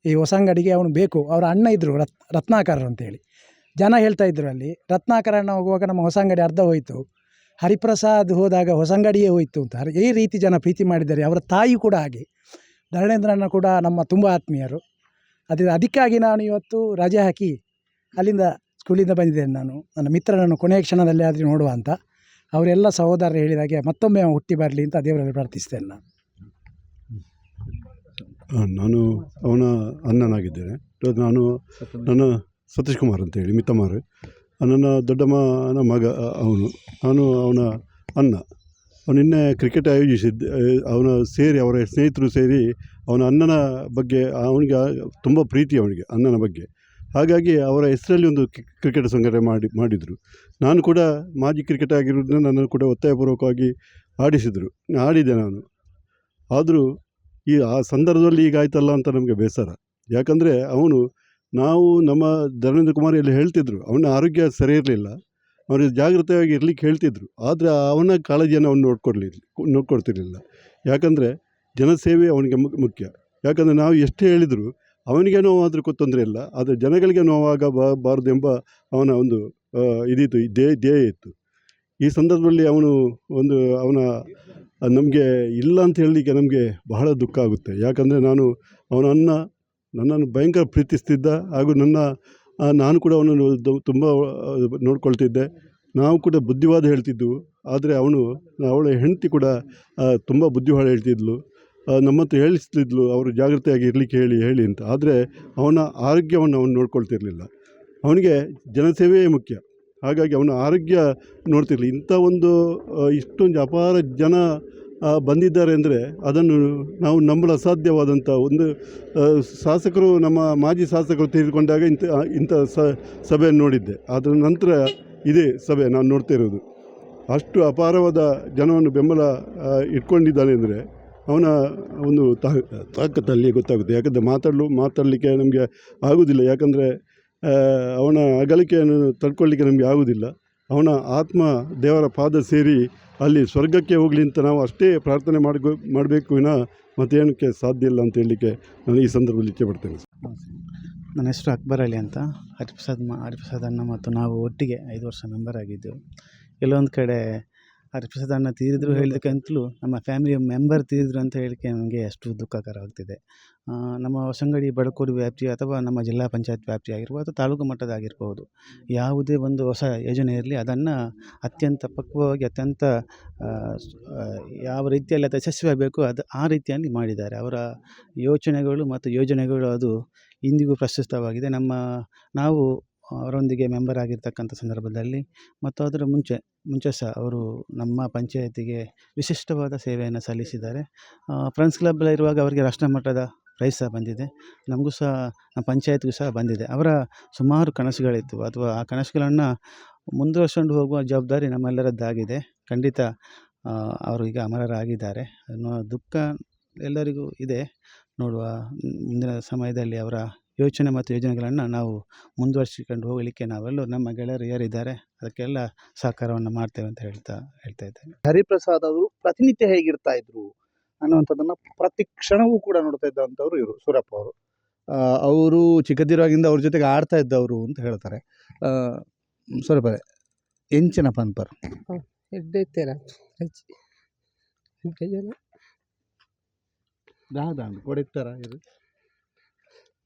ಈ ಹೊಸಂಗಡಿಗೆ ಅವನು ಬೇಕು, ಅವರ ಅಣ್ಣ ಇದ್ದರು ರತ್ ರತ್ನಾಕರರು ಅಂತೇಳಿ. ಜನ ಹೇಳ್ತಾ ಇದ್ರು ಅಲ್ಲಿ, ರತ್ನಾಕರ ಅಣ್ಣ ಹೋಗುವಾಗ ನಮ್ಮ ಹೊಸಂಗಡಿ ಅರ್ಧ ಹೋಯಿತು. ಹರಿಪ್ರಸಾದ್ ಹೋದಾಗ ಹೊಸಂಗಡಿಯೇ ಹೋಯಿತು ಅಂತ. ಈ ರೀತಿ ಜನ ಪ್ರೀತಿ ಮಾಡಿದ್ದಾರೆ. ಅವರ ತಾಯಿ ಕೂಡ ಹಾಗೆ. ಧರಣೇಂದ್ರಣ್ಣ ಕೂಡ ನಮ್ಮ ತುಂಬ ಆತ್ಮೀಯರು. ಅದೇ ಅದಕ್ಕಾಗಿ ನಾನು ಇವತ್ತು ರಜೆ ಹಾಕಿ ಅಲ್ಲಿಂದ ಸ್ಕೂಲಿಂದ ಬಂದಿದ್ದೇನೆ ನಾನು. ನನ್ನ ಮಿತ್ರನನ್ನು ಕೊನೆಯ ಕ್ಷಣದಲ್ಲಿ ಆದರೂ ನೋಡುವ ಅಂತ. ಅವರೆಲ್ಲ ಸಹೋದರರು ಹೇಳಿದಾಗೆ ಮತ್ತೊಮ್ಮೆ ಅವನು ಹುಟ್ಟಿ ಬರಲಿ ಅಂತ ದೇವರಲ್ಲಿ ಪ್ರಾರ್ಥಿಸ್ತೇನೆ ನಾನು. ನಾನು ಅವನ ಅಣ್ಣನಾಗಿದ್ದೇನೆ. ನಾನು ನನ್ನ ಸತೀಶ್ ಕುಮಾರ್ ಅಂತೇಳಿ ಮಿತ್ತಮಾರ್ ನನ್ನ ದೊಡ್ಡಮ್ಮನ ಮಗ ಅವನು. ನಾನು ಅವನ ಅಣ್ಣ. ಅವನು ನಿನ್ನೆ ಕ್ರಿಕೆಟ್ ಆಯೋಜಿಸಿದ್ದ ಅವನ ಸೇರಿ, ಅವರ ಸ್ನೇಹಿತರು ಸೇರಿ ಅವನ ಅಣ್ಣನ ಬಗ್ಗೆ, ಅವನಿಗೆ ತುಂಬ ಪ್ರೀತಿ ಅವನಿಗೆ, ಅಣ್ಣನ ಬಗ್ಗೆ. ಹಾಗಾಗಿ ಅವರ ಹೆಸರಲ್ಲಿ ಒಂದು ಕ್ರಿ- ಕ್ರಿಕೆಟ್ ಸಂಘಟನೆ ಮಾಡಿ, ಮಾಡಿದರು. ನಾನು ಕೂಡ ಮಾಜಿ ಕ್ರಿಕೆಟ್ ಆಗಿರೋದನ್ನ ನನ್ನನ್ನು ಕೂಡ ಒತ್ತಾಯಪೂರ್ವಕವಾಗಿ ಆಡಿಸಿದರು. ಆಡಿದೆ ನಾನು. ಆದರೂ ಈ, ಆ ಸಂದರ್ಭದಲ್ಲಿ ಈಗಾಯ್ತಲ್ಲ ಅಂತ ನಮಗೆ ಬೇಸರ. ಯಾಕಂದರೆ ಅವನು ನಾವು ನಮ್ಮ ಧರ್ಮೇಂದ್ರ ಕುಮಾರ್ ಇಲ್ಲಿ ಹೇಳ್ತಿದ್ರು, ಅವನ ಆರೋಗ್ಯ ಸರಿ ಇರಲಿಲ್ಲ. ಅವನಿಗೆ ಜಾಗೃತವಾಗಿ ಇರ್ಲಿಕ್ಕೆ ಹೇಳ್ತಿದ್ರು. ಆದರೆ ಅವನ ಕಾಳಜಿಯನ್ನು ಅವನು ನೋಡ್ಕೊಡ್ಲಿಲ್ಲ ನೋಡ್ಕೊಡ್ತಿರಲಿಲ್ಲ. ಯಾಕಂದರೆ ಜನಸೇವೆ ಅವನಿಗೆ ಮುಖ್ಯ. ಯಾಕಂದರೆ ನಾವು ಎಷ್ಟು ಹೇಳಿದರೂ ಅವನಿಗೆ ನೋವಾದರೂ ತೊಂದರೆ ಇಲ್ಲ, ಆದರೆ ಜನಗಳಿಗೆ ನೋವಾಗ ಬಾರದು ಎಂಬ ಅವನ ಒಂದು ಇದಿತ್ತು ಧ್ಯೇಯ ಧ್ಯೇಯ ಇತ್ತು. ಈ ಸಂದರ್ಭದಲ್ಲಿ ಅವನು ಒಂದು, ಅವನ, ನಮಗೆ ಇಲ್ಲ ಅಂತ ಹೇಳಲಿಕ್ಕೆ ನಮಗೆ ಬಹಳ ದುಃಖ ಆಗುತ್ತೆ. ಯಾಕಂದರೆ ನಾನು ಅವನ ಅನ್ನ ನನ್ನನ್ನು ಭಯಂಕರ ಪ್ರೀತಿಸ್ತಿದ್ದ ಹಾಗೂ ನನ್ನ ನಾನು ಕೂಡ ಅವನನ್ನು ತುಂಬ ನೋಡ್ಕೊಳ್ತಿದ್ದೆ. ನಾವು ಕೂಡ ಬುದ್ಧಿವಾದ ಹೇಳ್ತಿದ್ದೆವು ಆದರೆ ಅವನು, ಅವಳ ಹೆಂಡತಿ ಕೂಡ ತುಂಬ ಬುದ್ಧಿವಾದ ಹೇಳ್ತಿದ್ಲು. ಆ, ನಮ್ಮ ಹತ್ರ ಹೇಳಿಸ್ತಿದ್ಲು ಅವರು ಜಾಗ್ರತೆಯಾಗಿ ಇರಲಿಕ್ಕೆ ಹೇಳಿ ಹೇಳಿ ಅಂತ. ಆದರೆ ಅವನ ಆರೋಗ್ಯವನ್ನು ಅವನು ನೋಡ್ಕೊಳ್ತಿರ್ಲಿಲ್ಲ. ಅವನಿಗೆ ಜನಸೇವೆಯೇ ಮುಖ್ಯ. ಹಾಗಾಗಿ ಅವನ ಆರೋಗ್ಯ ನೋಡ್ತಿರಲಿ. ಇಂಥ ಒಂದು ಇಷ್ಟೊಂದು ಅಪಾರ ಜನ ಬಂದಿದ್ದಾರೆ ಅಂದರೆ ಅದನ್ನು ನಾವು ನಂಬಲು ಅಸಾಧ್ಯವಾದಂಥ ಒಂದು ಶಾಸಕರು ನಮ್ಮ ಮಾಜಿ ಶಾಸಕರು ತೆಗೆದುಕೊಂಡಾಗ ಇಂಥ ಇಂಥ ಸಭೆಯನ್ನು ನೋಡಿದ್ದೆ. ಅದರ ನಂತರ ಇದೇ ಸಭೆ ನಾನು ನೋಡ್ತಾ ಇರೋದು. ಅಷ್ಟು ಅಪಾರವಾದ ಜನವನ್ನು ಬೆಂಬಲ ಇಟ್ಕೊಂಡಿದ್ದಾನೆ ಅಂದರೆ ಅವನ ಒಂದು ತಾಕತ್ತಲ್ಲಿ ಗೊತ್ತಾಗುತ್ತೆ. ಯಾಕಂದರೆ ಮಾತಾಡಲು, ಮಾತಾಡಲಿಕ್ಕೆ ನಮಗೆ ಆಗೋದಿಲ್ಲ. ಯಾಕಂದರೆ ಅವನ ಅಗಲಿಕೆಯನ್ನು ತಡ್ಕೊಳ್ಳಿಕ್ಕೆ ನಮಗೆ ಆಗೋದಿಲ್ಲ. ಅವನ ಆತ್ಮ, ದೇವರ ಪಾದ ಸೇರಿ ಅಲ್ಲಿ ಸ್ವರ್ಗಕ್ಕೆ ಹೋಗಲಿ ಅಂತ ನಾವು ಅಷ್ಟೇ ಪ್ರಾರ್ಥನೆ ಮಾಡಬೇಕು ಮಾಡಬೇಕು ವಿನ ಮತ್ತೇನಕ್ಕೆ ಸಾಧ್ಯ ಇಲ್ಲ ಅಂತ ಹೇಳಲಿಕ್ಕೆ ನಾನು ಈ ಸಂದರ್ಭದಲ್ಲಿ ಇಚ್ಛೆ ಪಡ್ತೇನೆ. ನನ್ನ ಹೆಸರು ಅಕ್ಬರ್ ಅಲಿ ಅಂತ. ಹರಿಪ್ರಸಾದ್ ಮ, ಹರಿಪ್ರಸಾದ್ ಅಣ್ಣ ಮತ್ತು ನಾವು ಒಟ್ಟಿಗೆ ಐದು ವರ್ಷ ಮೆಂಬರ್ ಆಗಿದ್ದೆವು. ಕೆಲವೊಂದು ಕಡೆ ಹರಿಪ್ರಸಾದ್ ಅಣ್ಣ ತೀರಿದ್ರು ಹೇಳೋದಕ್ಕಿಂತಲೂ ನಮ್ಮ ಫ್ಯಾಮಿಲಿಯ ಮೆಂಬರ್ ತೀರಿದ್ರು ಅಂತ ಹೇಳಲಿಕ್ಕೆ ನಮಗೆ ಅಷ್ಟು ದುಃಖಕರವಾಗ್ತಿದೆ ನಮ್ಮ ಹೊಸಂಗಡಿ ಬಡಕೋಡು ವ್ಯಾಪ್ತಿ ಅಥವಾ ನಮ್ಮ ಜಿಲ್ಲಾ ಪಂಚಾಯತ್ ವ್ಯಾಪ್ತಿ ಆಗಿರ್ಬೋದು ಅಥವಾ ತಾಲೂಕು ಮಟ್ಟದಾಗಿರ್ಬೋದು ಯಾವುದೇ ಒಂದು ಹೊಸ ಯೋಜನೆ ಇರಲಿ ಅದನ್ನು ಅತ್ಯಂತ ಪಕ್ವವಾಗಿ ಅತ್ಯಂತ ಯಾವ ರೀತಿಯಲ್ಲಿ ಅದು ಯಶಸ್ವಿಯಾಗಬೇಕು ಅದು ಆ ರೀತಿಯಲ್ಲಿ ಮಾಡಿದ್ದಾರೆ. ಅವರ ಯೋಚನೆಗಳು ಮತ್ತು ಯೋಜನೆಗಳು ಅದು ಇಂದಿಗೂ ಪ್ರಸ್ತುತವಾಗಿದೆ. ನಮ್ಮ ನಾವು ಅವರೊಂದಿಗೆ ಮೆಂಬರ್ ಆಗಿರ್ತಕ್ಕಂಥ ಸಂದರ್ಭದಲ್ಲಿ ಮತ್ತು ಅದರ ಮುಂಚೆ ಮುಂಚೆ ಸಹ ಅವರು ನಮ್ಮ ಪಂಚಾಯತಿಗೆ ವಿಶಿಷ್ಟವಾದ ಸೇವೆಯನ್ನು ಸಲ್ಲಿಸಿದ್ದಾರೆ. ಫ್ರೆಂಡ್ಸ್ ಕ್ಲಬ್ಬಲ್ಲಿರುವಾಗ ಅವರಿಗೆ ರಾಷ್ಟ್ರ ಮಟ್ಟದ ಪ್ರೈಸ್ ಸಹ ಬಂದಿದೆ. ನಮಗೂ ಸಹ, ನಮ್ಮ ಪಂಚಾಯತ್ಗೂ ಸಹ ಬಂದಿದೆ. ಅವರ ಸುಮಾರು ಕನಸುಗಳಿತ್ತು. ಅಥವಾ ಆ ಕನಸುಗಳನ್ನು ಮುಂದುವರ್ಸ್ಕೊಂಡು ಹೋಗುವ ಜವಾಬ್ದಾರಿ ನಮ್ಮೆಲ್ಲರದ್ದಾಗಿದೆ. ಖಂಡಿತ ಅವರು ಈಗ ಅಮರರಾಗಿದ್ದಾರೆ. ಅನ್ನೋ ದುಃಖ ಎಲ್ಲರಿಗೂ ಇದೆ. ನೋಡುವ, ಮುಂದಿನ ಸಮಯದಲ್ಲಿ ಅವರ ಯೋಚನೆ ಮತ್ತು ಯೋಜನೆಗಳನ್ನು ನಾವು ಮುಂದುವರಿಸಿಕೊಂಡು ಹೋಗಲಿಕ್ಕೆ ನಾವೆಲ್ಲರೂ ನಮ್ಮ ಗೆಳೆಯರು ಯಾರಿದ್ದಾರೆ ಅದಕ್ಕೆಲ್ಲ ಸಹಕಾರವನ್ನು ಮಾಡ್ತೇವೆ ಅಂತ ಹೇಳ್ತಾ ಹೇಳ್ತಾ ಇದ್ದೇನೆ. ಹರಿಪ್ರಸಾದ್ ಅವರು ಪ್ರತಿನಿತ್ಯ ಹೇಗಿರ್ತಾ ಇದ್ರು ಅನ್ನುವಂಥದ್ದನ್ನು ಪ್ರತಿ ಕ್ಷಣವೂ ಕೂಡ ನೋಡ್ತಾ ಇದ್ದಂಥವ್ರು ಇವರು ಸೂರಪ್ಪ ಅವರು. ಅವರು ಚಿಕ್ಕದಿರುವಾಗಿಂದ ಅವ್ರ ಜೊತೆಗೆ ಆಡ್ತಾ ಇದ್ದವರು ಅಂತ ಹೇಳ್ತಾರೆ. ಆ, ಸೂರಪ್ಪ ಎಂಚಿನ ಪನ್ಪರ್ ಕೊಡೆ ಇತ್ತಾರ ಇದು?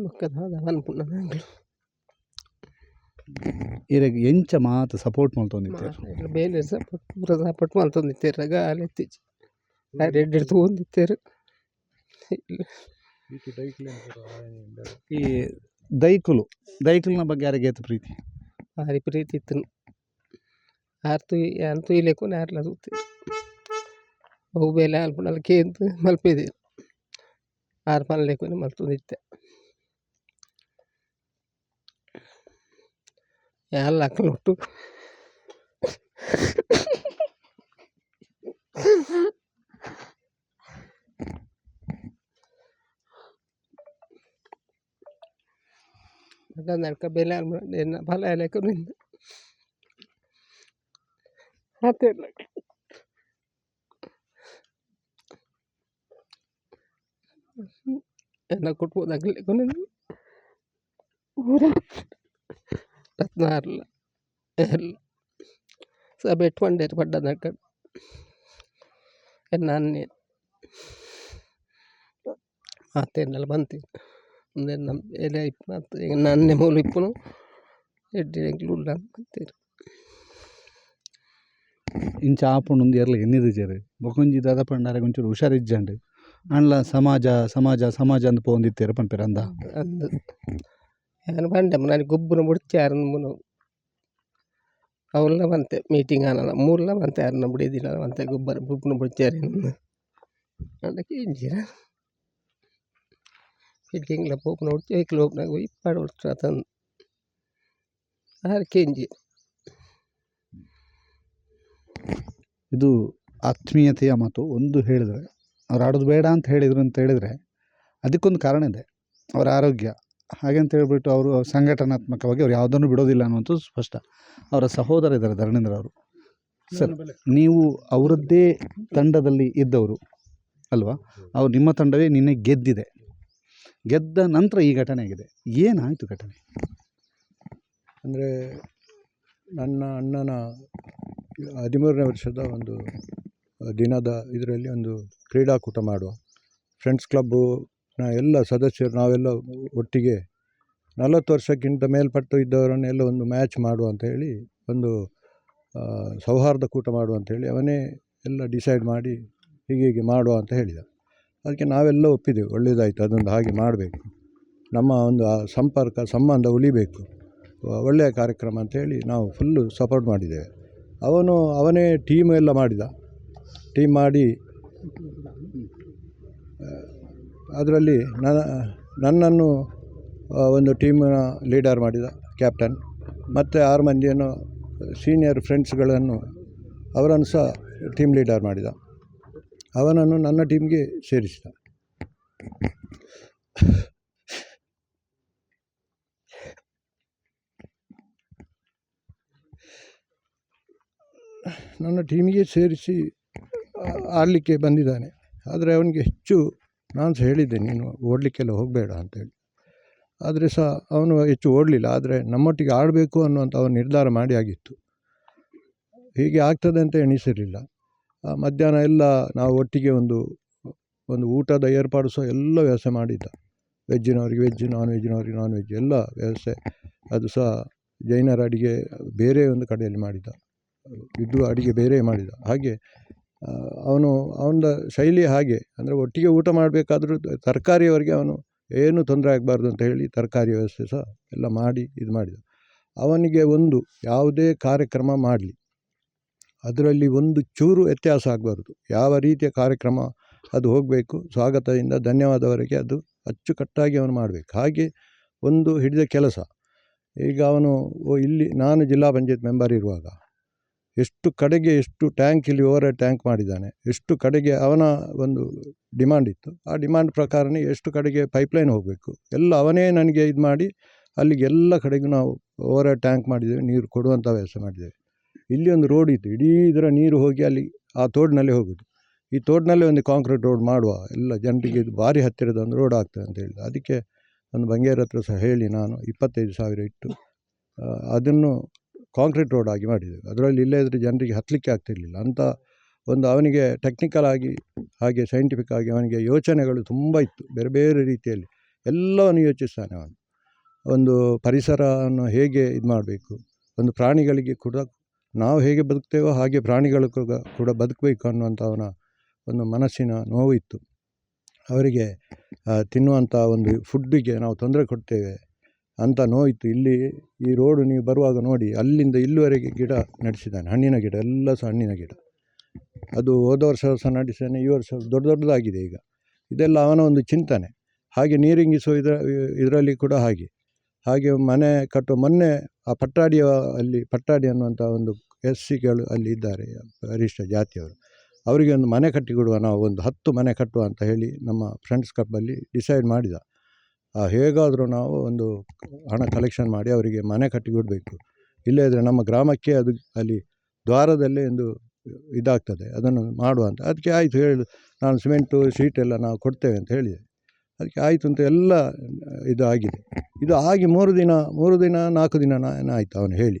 ಬೊಕ್ಕದ ಅವನ್ ಪುಣ್ಯ ನಂಗ್ಲು ಇರಗ್ ಎಂಚ ಮಾತು ಸಪೋರ್ಟ್ ಮಾಡ್ತೊಂದಿತ್ತು ಬೇಲೆ ಸಪೋರ್ಟ್ ಪೂರ ಸಪೋರ್ಟ್ ಮಾಡ್ತೊಂದಿತ್ತೇರ ಗಾಲಿ ಎತ್ತಿಚ್ಚಿ ರೆಡ್ ಹಿಡ್ದು ಒಂದಿತ್ತೇರು ಈ ದೈಕುಲು ದೈಕುಲ್ನ ಬಗ್ಗೆ ಯಾರಿಗೆ ಏತು ಪ್ರೀತಿ ಭಾರಿ ಪ್ರೀತಿ ಇತ್ತು ಆರು ತುಯ್ ಯಾನ್ ತುಯ್ಲೆಕು ಯಾರ್ಲ ತೂತೆ ಬಹು ಬೇಲೆ ಅಲ್ಪುಣಲ್ ಕೇಂತು ಮಲ್ಪೆದೆ ಆರು ಪನ್ಲೆಕು ಮಲ್ತೊಂದಿತ್ತೆ ಯಾಲ್ಲ ಅಕ್ಕಲೊಟ್ಟು ನಡ್ಕ ಬೆಲೆ ಅಲ್ಮ ಫಲ ಎಲೆಕು ನಿಂದ ಮತ್ತೆ ಎಲ್ಲ ಕೊಟ್ಬೋದಾಗಲಿ ಕೊನೆಗೆ ಊರ ರತ್ನ ಅರ್ಲ ಎಲ್ಲ. ಸಭೆ ಇಟ್ಕೊಂಡೇರು ಪಡ್ಡ ನಡ್ಕಂಡು ನಾನೇ ಮಾತೇನೆಲ್ಲ ಬಂತೀನಿ. ಮುಂದೆ ನಮ್ಮ ಎಲೆ ಇಪ್ಪು ಈಗ ನನ್ನೆ ಮೂಲು ಇಪ್ಪುನು ಎಡ್ಡಿ ಉಲ್ಲ ಅಂತೀರಿ. ಇಂಚ ಆಪುಂಡು ಒಂದು ಎರ್ಲ ಎನ್ನಿದೆ ಜೇರು ಬೊಕೊಂಜಿ ದಾದ ಪಂಡಾರೆ ಒಂಚೂರು ಹುಷಾರಿಜ್ಜಂಡು ಅಂಡ್ಲ ಸಮಾಜ ಸಮಾಜ ಸಮಾಜ ಅಂತ ಪೋಂದಿತ್ತೇರು ಪನ್ಪೇರ ಅಂದ. ಅಂದು. ಏನು ಬಂಡೆ ನಾನು ಗೊಬ್ಬರ ಯಾರನ್ನು ಮುನು ಅವಲ್ಲ ಬಂತೆ ಮೀಟಿಂಗ್ ಆನಲ್ಲ ಮೂರ್ಲ ಬಂತೆ, ಯಾರನ್ನ ಬಿಡಿದಿಲ್ಲ, ಬಂತೆ ಗೊಬ್ಬರ ಗುಬ್ಬನ ಬಿಡ್ಚಾರಿ ಅದಕ್ಕೆ ಇಂಜಿರ ಮೀಟಿಂಗ್ಲ ಪೋಪ್ ನೋಡ್ತಿ ಐಕ್ಲ ಲೋಪ್ನಾಗ ಹೋಗಿ ಪಾಡು ತಂದು ಇದು ಆತ್ಮೀಯತೆಯ ಮಾತು. ಒಂದು ಹೇಳಿದ್ರೆ, ಅವ್ರು ಆಡೋದು ಬೇಡ ಅಂತ ಹೇಳಿದ್ರು ಅಂತ ಹೇಳಿದರೆ, ಅದಕ್ಕೊಂದು ಕಾರಣ ಇದೆ. ಅವರ ಆರೋಗ್ಯ. ಹಾಗೆ ಅಂತ ಹೇಳ್ಬಿಟ್ಟು ಅವರು ಸಂಘಟನಾತ್ಮಕವಾಗಿ ಅವ್ರು ಯಾವುದನ್ನು ಬಿಡೋದಿಲ್ಲ ಅನ್ನುವಂಥದ್ದು ಸ್ಪಷ್ಟ. ಅವರ ಸಹೋದರ ಇದ್ದಾರೆ ಧರ್ಮೇಂದ್ರ ಅವರು. ಸರ್, ನೀವು ಅವರದ್ದೇ ತಂಡದಲ್ಲಿ ಇದ್ದವರು ಅಲ್ವಾ? ಅವ್ರು ನಿಮ್ಮ ತಂಡವೇ ನಿನ್ನೆ ಗೆದ್ದಿದೆ. ಗೆದ್ದ ನಂತರ ಈ ಘಟನೆ ಆಗಿದೆ. ಏನಾಯಿತು ಘಟನೆ? ಅಂದರೆ ನನ್ನ ಅಣ್ಣನ ಹದಿಮೂರನೇ ವರ್ಷದ ಒಂದು ದಿನದ ಇದರಲ್ಲಿ ಒಂದು ಕ್ರೀಡಾಕೂಟ ಮಾಡುವ. ಫ್ರೆಂಡ್ಸ್ ಕ್ಲಬ್ಬು ನ ಎಲ್ಲ ಸದಸ್ಯರು ನಾವೆಲ್ಲ ಒಟ್ಟಿಗೆ ನಲವತ್ತು ವರ್ಷಕ್ಕಿಂತ ಮೇಲ್ಪಟ್ಟು ಇದ್ದವರನ್ನೆಲ್ಲ ಒಂದು ಮ್ಯಾಚ್ ಮಾಡುವ ಅಂತ ಹೇಳಿ ಒಂದು ಸೌಹಾರ್ದ ಕೂಟ ಮಾಡುವ ಅಂತ ಹೇಳಿ ಅವನೇ ಎಲ್ಲ ಡಿಸೈಡ್ ಮಾಡಿ ಹೀಗೆ ಹೀಗೆ ಮಾಡುವ ಅಂತ ಹೇಳಿದ. ಅದಕ್ಕೆ ನಾವೆಲ್ಲ ಒಪ್ಪಿದೆವು ಒಳ್ಳೆಯದಾಯಿತು ಅದೊಂದು ಹಾಗೆ ಮಾಡಬೇಕು. ನಮ್ಮ ಒಂದು ಸಂಪರ್ಕ, ಸಂಬಂಧ ಉಳಿಬೇಕು. ಒಳ್ಳೆಯ ಕಾರ್ಯಕ್ರಮ ಅಂಥೇಳಿ ನಾವು ಫುಲ್ಲು ಸಪೋರ್ಟ್ ಮಾಡಿದ್ದೇವೆ. ಅವನು, ಅವನೇ ಟೀಮ್ ಎಲ್ಲ ಮಾಡಿದ. ಟೀಮ್ ಮಾಡಿ ಅದರಲ್ಲಿ ನನ್ನ, ನನ್ನನ್ನು ಒಂದು ಟೀಮಿನ ಲೀಡರ್ ಮಾಡಿದ ಕ್ಯಾಪ್ಟನ್ ಮತ್ತು ಆರು ಮಂದಿಯನ್ನು ಸೀನಿಯರ್ ಫ್ರೆಂಡ್ಸ್ಗಳನ್ನು ಅವರನ್ನು ಸಹ ಟೀಮ್ ಲೀಡರ್ ಮಾಡಿದ. ಅವನನ್ನು ನನ್ನ ಟೀಮ್ಗೆ ಸೇರಿಸಿದ. ನನ್ನ ಟೀಮಿಗೆ ಸೇರಿಸಿ ಆಡಲಿಕ್ಕೆ ಬಂದಿದ್ದಾನೆ. ಆದರೆ ಅವನಿಗೆ ಹೆಚ್ಚು ನಾನು ಸಹ ಹೇಳಿದ್ದೆ, ನೀನು ಓಡಲಿಕ್ಕೆಲ್ಲ ಹೋಗಬೇಡ ಅಂತೇಳಿ. ಆದರೆ ಸಹ ಅವನು ಹೆಚ್ಚು ಓಡಲಿಲ್ಲ, ಆದರೆ ನಮ್ಮೊಟ್ಟಿಗೆ ಆಡಬೇಕು ಅನ್ನುವಂಥ ಅವನು ನಿರ್ಧಾರ ಮಾಡಿ ಆಗಿತ್ತು. ಹೀಗೆ ಆಗ್ತದೆ ಅಂತ ಎಣಿಸಿರಲಿಲ್ಲ. ಮಧ್ಯಾಹ್ನ ಎಲ್ಲ ನಾವು ಒಟ್ಟಿಗೆ ಒಂದು ಒಂದು ಊಟದ ಏರ್ಪಾಡು ಸಹ ಎಲ್ಲ ವ್ಯವಸ್ಥೆ ಮಾಡಿದ್ದ. ವೆಜ್ಜಿನವರಿಗೆ ವೆಜ್ ನಾನ್ ವೆಜ್ಜಿನವರಿಗೆ ನಾನ್ ವೆಜ್ ಎಲ್ಲ ವ್ಯವಸ್ಥೆ. ಅದು ಸಹ ಜೈನರ ಅಡಿಗೆ ಬೇರೆ ಒಂದು ಕಡೆಯಲ್ಲಿ ಮಾಡಿದ್ದ. ಇದ್ದು ಅಡಿಗೆ ಬೇರೆ ಮಾಡಿದ. ಹಾಗೆ ಅವನು ಅವನ ಶೈಲಿ ಹಾಗೆ. ಅಂದರೆ ಒಟ್ಟಿಗೆ ಊಟ ಮಾಡಬೇಕಾದ್ರೂ ತರಕಾರಿಯವರಿಗೆ ಅವನು ಏನು ತೊಂದರೆ ಆಗಬಾರ್ದು ಅಂತ ಹೇಳಿ ತರಕಾರಿ ವ್ಯವಸ್ಥೆ ಸಹ ಎಲ್ಲ ಮಾಡಿ ಇದು ಮಾಡಿದ. ಅವನಿಗೆ ಒಂದು ಯಾವುದೇ ಕಾರ್ಯಕ್ರಮ ಮಾಡಲಿ. ಅದರಲ್ಲಿ ಒಂದು ಚೂರು ವ್ಯತ್ಯಾಸ ಆಗಬಾರ್ದು. ಯಾವ ರೀತಿಯ ಕಾರ್ಯಕ್ರಮ ಅದು ಹೋಗಬೇಕು, ಸ್ವಾಗತದಿಂದ ಧನ್ಯವಾದವರೆಗೆ ಅದು ಅಚ್ಚುಕಟ್ಟಾಗಿ ಅವನು ಮಾಡಬೇಕು. ಹಾಗೆ ಒಂದು ಹಿಡಿದ ಕೆಲಸ. ಈಗ ಅವನು ಇಲ್ಲಿ ನಾನು ಜಿಲ್ಲಾ ಪಂಚಾಯತ್ ಮೆಂಬರ್ ಇರುವಾಗ ಎಷ್ಟು ಕಡೆಗೆ ಎಷ್ಟು ಟ್ಯಾಂಕ್ ಇಲ್ಲಿ ಓವರ್ ಟ್ಯಾಂಕ್ ಮಾಡಿದ್ದಾನೆ, ಎಷ್ಟು ಕಡೆಗೆ ಅವನ ಒಂದು ಡಿಮಾಂಡ್ ಇತ್ತು, ಆ ಡಿಮಾಂಡ್ ಪ್ರಕಾರನೇ ಎಷ್ಟು ಕಡೆಗೆ ಪೈಪ್ಲೈನ್ ಹೋಗಬೇಕು, ಎಲ್ಲ ಅವನೇ ನನಗೆ ಇದು ಮಾಡಿ, ಅಲ್ಲಿಗೆ ಎಲ್ಲ ಕಡೆಗೂ ನಾವು ಓವರ್ ಟ್ಯಾಂಕ್ ಮಾಡಿದ್ದೇವೆ, ನೀರು ಕೊಡುವಂಥ ವ್ಯವಸ್ಥೆ ಮಾಡಿದ್ದೇವೆ. ಇಲ್ಲಿ ಒಂದು ರೋಡ್ ಇತ್ತು, ಇಡೀ ಇದರ ನೀರು ಹೋಗಿ ಅಲ್ಲಿ ಆ ತೋಡಿನಲ್ಲೇ ಹೋಗೋದು, ಈ ತೋಡಿನಲ್ಲೇ ಒಂದು ಕಾಂಕ್ರೀಟ್ ರೋಡ್ ಮಾಡುವ, ಎಲ್ಲ ಜನರಿಗೆ ಇದು ಭಾರಿ ಹತ್ತಿರದ ಒಂದು ರೋಡ್ ಆಗ್ತದೆ ಅಂತ ಹೇಳಿದ ಅದಕ್ಕೆ ಒಂದು ಬಂಗೇರ ಹತ್ರ ಸಹ ಹೇಳಿ ನಾನು ಇಪ್ಪತ್ತೈದು ಸಾವಿರ ಇಟ್ಟು ಅದನ್ನು ಕಾಂಕ್ರೀಟ್ ರೋಡ್ ಆಗಿ ಮಾಡಿದ್ದೇವೆ. ಅದರಲ್ಲಿ ಇಲ್ಲೇ ಇದ್ದರೆ ಜನರಿಗೆ ಹತ್ತಲಿಕ್ಕೆ ಆಗ್ತಿರಲಿಲ್ಲ. ಅಂತ ಒಂದು ಅವನಿಗೆ ಟೆಕ್ನಿಕಲ್ ಆಗಿ, ಹಾಗೆ ಸೈಂಟಿಫಿಕ್ ಆಗಿ ಅವನಿಗೆ ಯೋಚನೆಗಳು ತುಂಬ ಇತ್ತು. ಬೇರೆ ಬೇರೆ ರೀತಿಯಲ್ಲಿ ಎಲ್ಲವನ್ನು ಯೋಚಿಸ್ತಾನೆ ಅವನು. ಒಂದು ಪರಿಸರವನ್ನು ಹೇಗೆ ಇದು ಮಾಡಬೇಕು? ಒಂದು ಪ್ರಾಣಿಗಳಿಗೆ ಕೂಡ ನಾವು ಹೇಗೆ ಬದುಕ್ತೇವೋ ಹಾಗೆ ಪ್ರಾಣಿಗಳು ಕೂಡ ಕೂಡ ಬದುಕಬೇಕು ಅನ್ನುವಂಥ ಅವನ ಒಂದು ಮನಸ್ಸಿನ ನೋವು ಇತ್ತು. ಅವರಿಗೆ ತಿನ್ನುವಂಥ ಒಂದು ಫುಡ್ಡಿಗೆ ನಾವು ತೊಂದರೆ ಕೊಡ್ತೇವೆ. ಅಂತ ನೋಯಿತು. ಇಲ್ಲಿ ಈ ರೋಡು ನೀವು ಬರುವಾಗ ನೋಡಿ, ಅಲ್ಲಿಂದ ಇಲ್ಲಿವರೆಗೆ ಗಿಡ ನಡೆಸಿದ್ದಾನೆ. ಹಣ್ಣಿನ ಗಿಡ, ಎಲ್ಲ ಸಹ ಹಣ್ಣಿನ ಗಿಡ. ಅದು ಹೋದ ವರ್ಷ ಸಹ ನಡೆಸಿದ್ದಾನೆ, ಈ ವರ್ಷ ದೊಡ್ಡ ದೊಡ್ಡದಾಗಿದೆ ಈಗ. ಇದೆಲ್ಲ ಅವನ ಒಂದು ಚಿಂತನೆ. ಹಾಗೆ ನೀರಿಂಗಿಸುವ ಇದರ, ಇದರಲ್ಲಿ ಕೂಡ ಹಾಗೆ. ಹಾಗೆ ಮನೆ ಕಟ್ಟುವ, ಮೊನ್ನೆ ಆ ಪಟ್ಟಾಡಿಯ ಅಲ್ಲಿ, ಪಟ್ಟಾಡಿ ಅನ್ನುವಂಥ ಒಂದು ಎಸ್ ಸಿಗಳು ಅಲ್ಲಿ ಇದ್ದಾರೆ ಹರಿಷ್ಠ ಜಾತಿಯವರು. ಅವರಿಗೆ ಒಂದು ಮನೆ ಕಟ್ಟಿಕೊಡುವ, ನಾವು ಒಂದು ಹತ್ತು ಮನೆ ಕಟ್ಟುವ ಅಂತ ಹೇಳಿ ನಮ್ಮ ಫ್ರೆಂಡ್ಸ್ ಕ್ಲಬ್ಬಲ್ಲಿ ಡಿಸೈಡ್ ಮಾಡಿದ. ಹೇಗಾದರೂ ನಾವು ಒಂದು ಹಣ ಕಲೆಕ್ಷನ್ ಮಾಡಿ ಅವರಿಗೆ ಮನೆ ಕಟ್ಟಿಕೊಡಬೇಕು. ಇಲ್ಲೇ ಇದ್ದರೆ ನಮ್ಮ ಗ್ರಾಮಕ್ಕೆ ಅದು ಅಲ್ಲಿ ದ್ವಾರದಲ್ಲೇ ಒಂದು ಇದಾಗ್ತದೆ, ಅದನ್ನು ಮಾಡುವ ಅಂತ. ಅದಕ್ಕೆ ಆಯಿತು ಹೇಳಿ, ನಾನು ಸಿಮೆಂಟು ಎಲ್ಲ ನಾವು ಕೊಡ್ತೇವೆ ಅಂತ ಹೇಳಿದೆ. ಅದಕ್ಕೆ ಆಯಿತು ಅಂತ ಎಲ್ಲ ಇದು ಆಗಿದೆ ಇದು ಆಗಿ ಮೂರು ದಿನ ಮೂರು ದಿನ, ನಾಲ್ಕು ದಿನ ಆಯಿತು ಅವನು ಹೇಳಿ.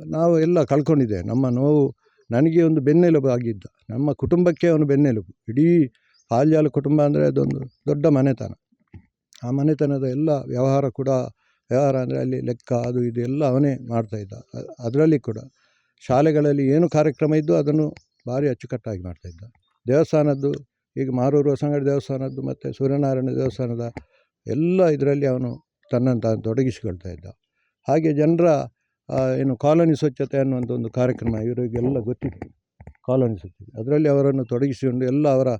ನಾವು ಎಲ್ಲ ಕಳ್ಕೊಂಡಿದ್ದೆ ನಮ್ಮ ನೋವು ನನಗೆ ಒಂದು ಬೆನ್ನೆಲುಬು ಆಗಿದ್ದ. ನಮ್ಮ ಕುಟುಂಬಕ್ಕೆ ಅವನು ಬೆನ್ನೆಲುಬು. ಇಡೀ ಹಾಲ್ಯಾಲ ಕುಟುಂಬ ಅಂದರೆ ಅದೊಂದು ದೊಡ್ಡ ಮನೆತನ. ಆ ಮನೆತನದ ಎಲ್ಲ ವ್ಯವಹಾರ ಕೂಡ, ವ್ಯವಹಾರ ಅಂದರೆ ಅಲ್ಲಿ ಲೆಕ್ಕ, ಅದು ಇದು ಎಲ್ಲ ಅವನೇ ಮಾಡ್ತಾಯಿದ್ದ ಅದರಲ್ಲಿ ಕೂಡ ಶಾಲೆಗಳಲ್ಲಿ ಏನು ಕಾರ್ಯಕ್ರಮ ಇದ್ದು ಅದನ್ನು ಭಾರಿ ಅಚ್ಚುಕಟ್ಟಾಗಿ ಮಾಡ್ತಾಯಿದ್ದ ದೇವಸ್ಥಾನದ್ದು, ಈಗ ಮಾರೂರು ಹೊಸಂಗಡಿ ದೇವಸ್ಥಾನದ್ದು ಮತ್ತು ಸೂರ್ಯನಾರಾಯಣ ದೇವಸ್ಥಾನದ ಎಲ್ಲ ಇದರಲ್ಲಿ ಅವನು ತನ್ನನ್ನು ತಾನು ತೊಡಗಿಸಿಕೊಳ್ತಾ ಇದ್ದ. ಹಾಗೆ ಜನರ ಏನು ಕಾಲೋನಿ ಸ್ವಚ್ಛತೆ ಅನ್ನುವಂಥ ಒಂದು ಕಾರ್ಯಕ್ರಮ ಇವರಿಗೆಲ್ಲ ಗೊತ್ತಿದೆ. ಕಾಲೋನಿ ಸ್ವಚ್ಛತೆ. ಅದರಲ್ಲಿ ಅವರನ್ನು ತೊಡಗಿಸಿಕೊಂಡು ಎಲ್ಲ ಅವರ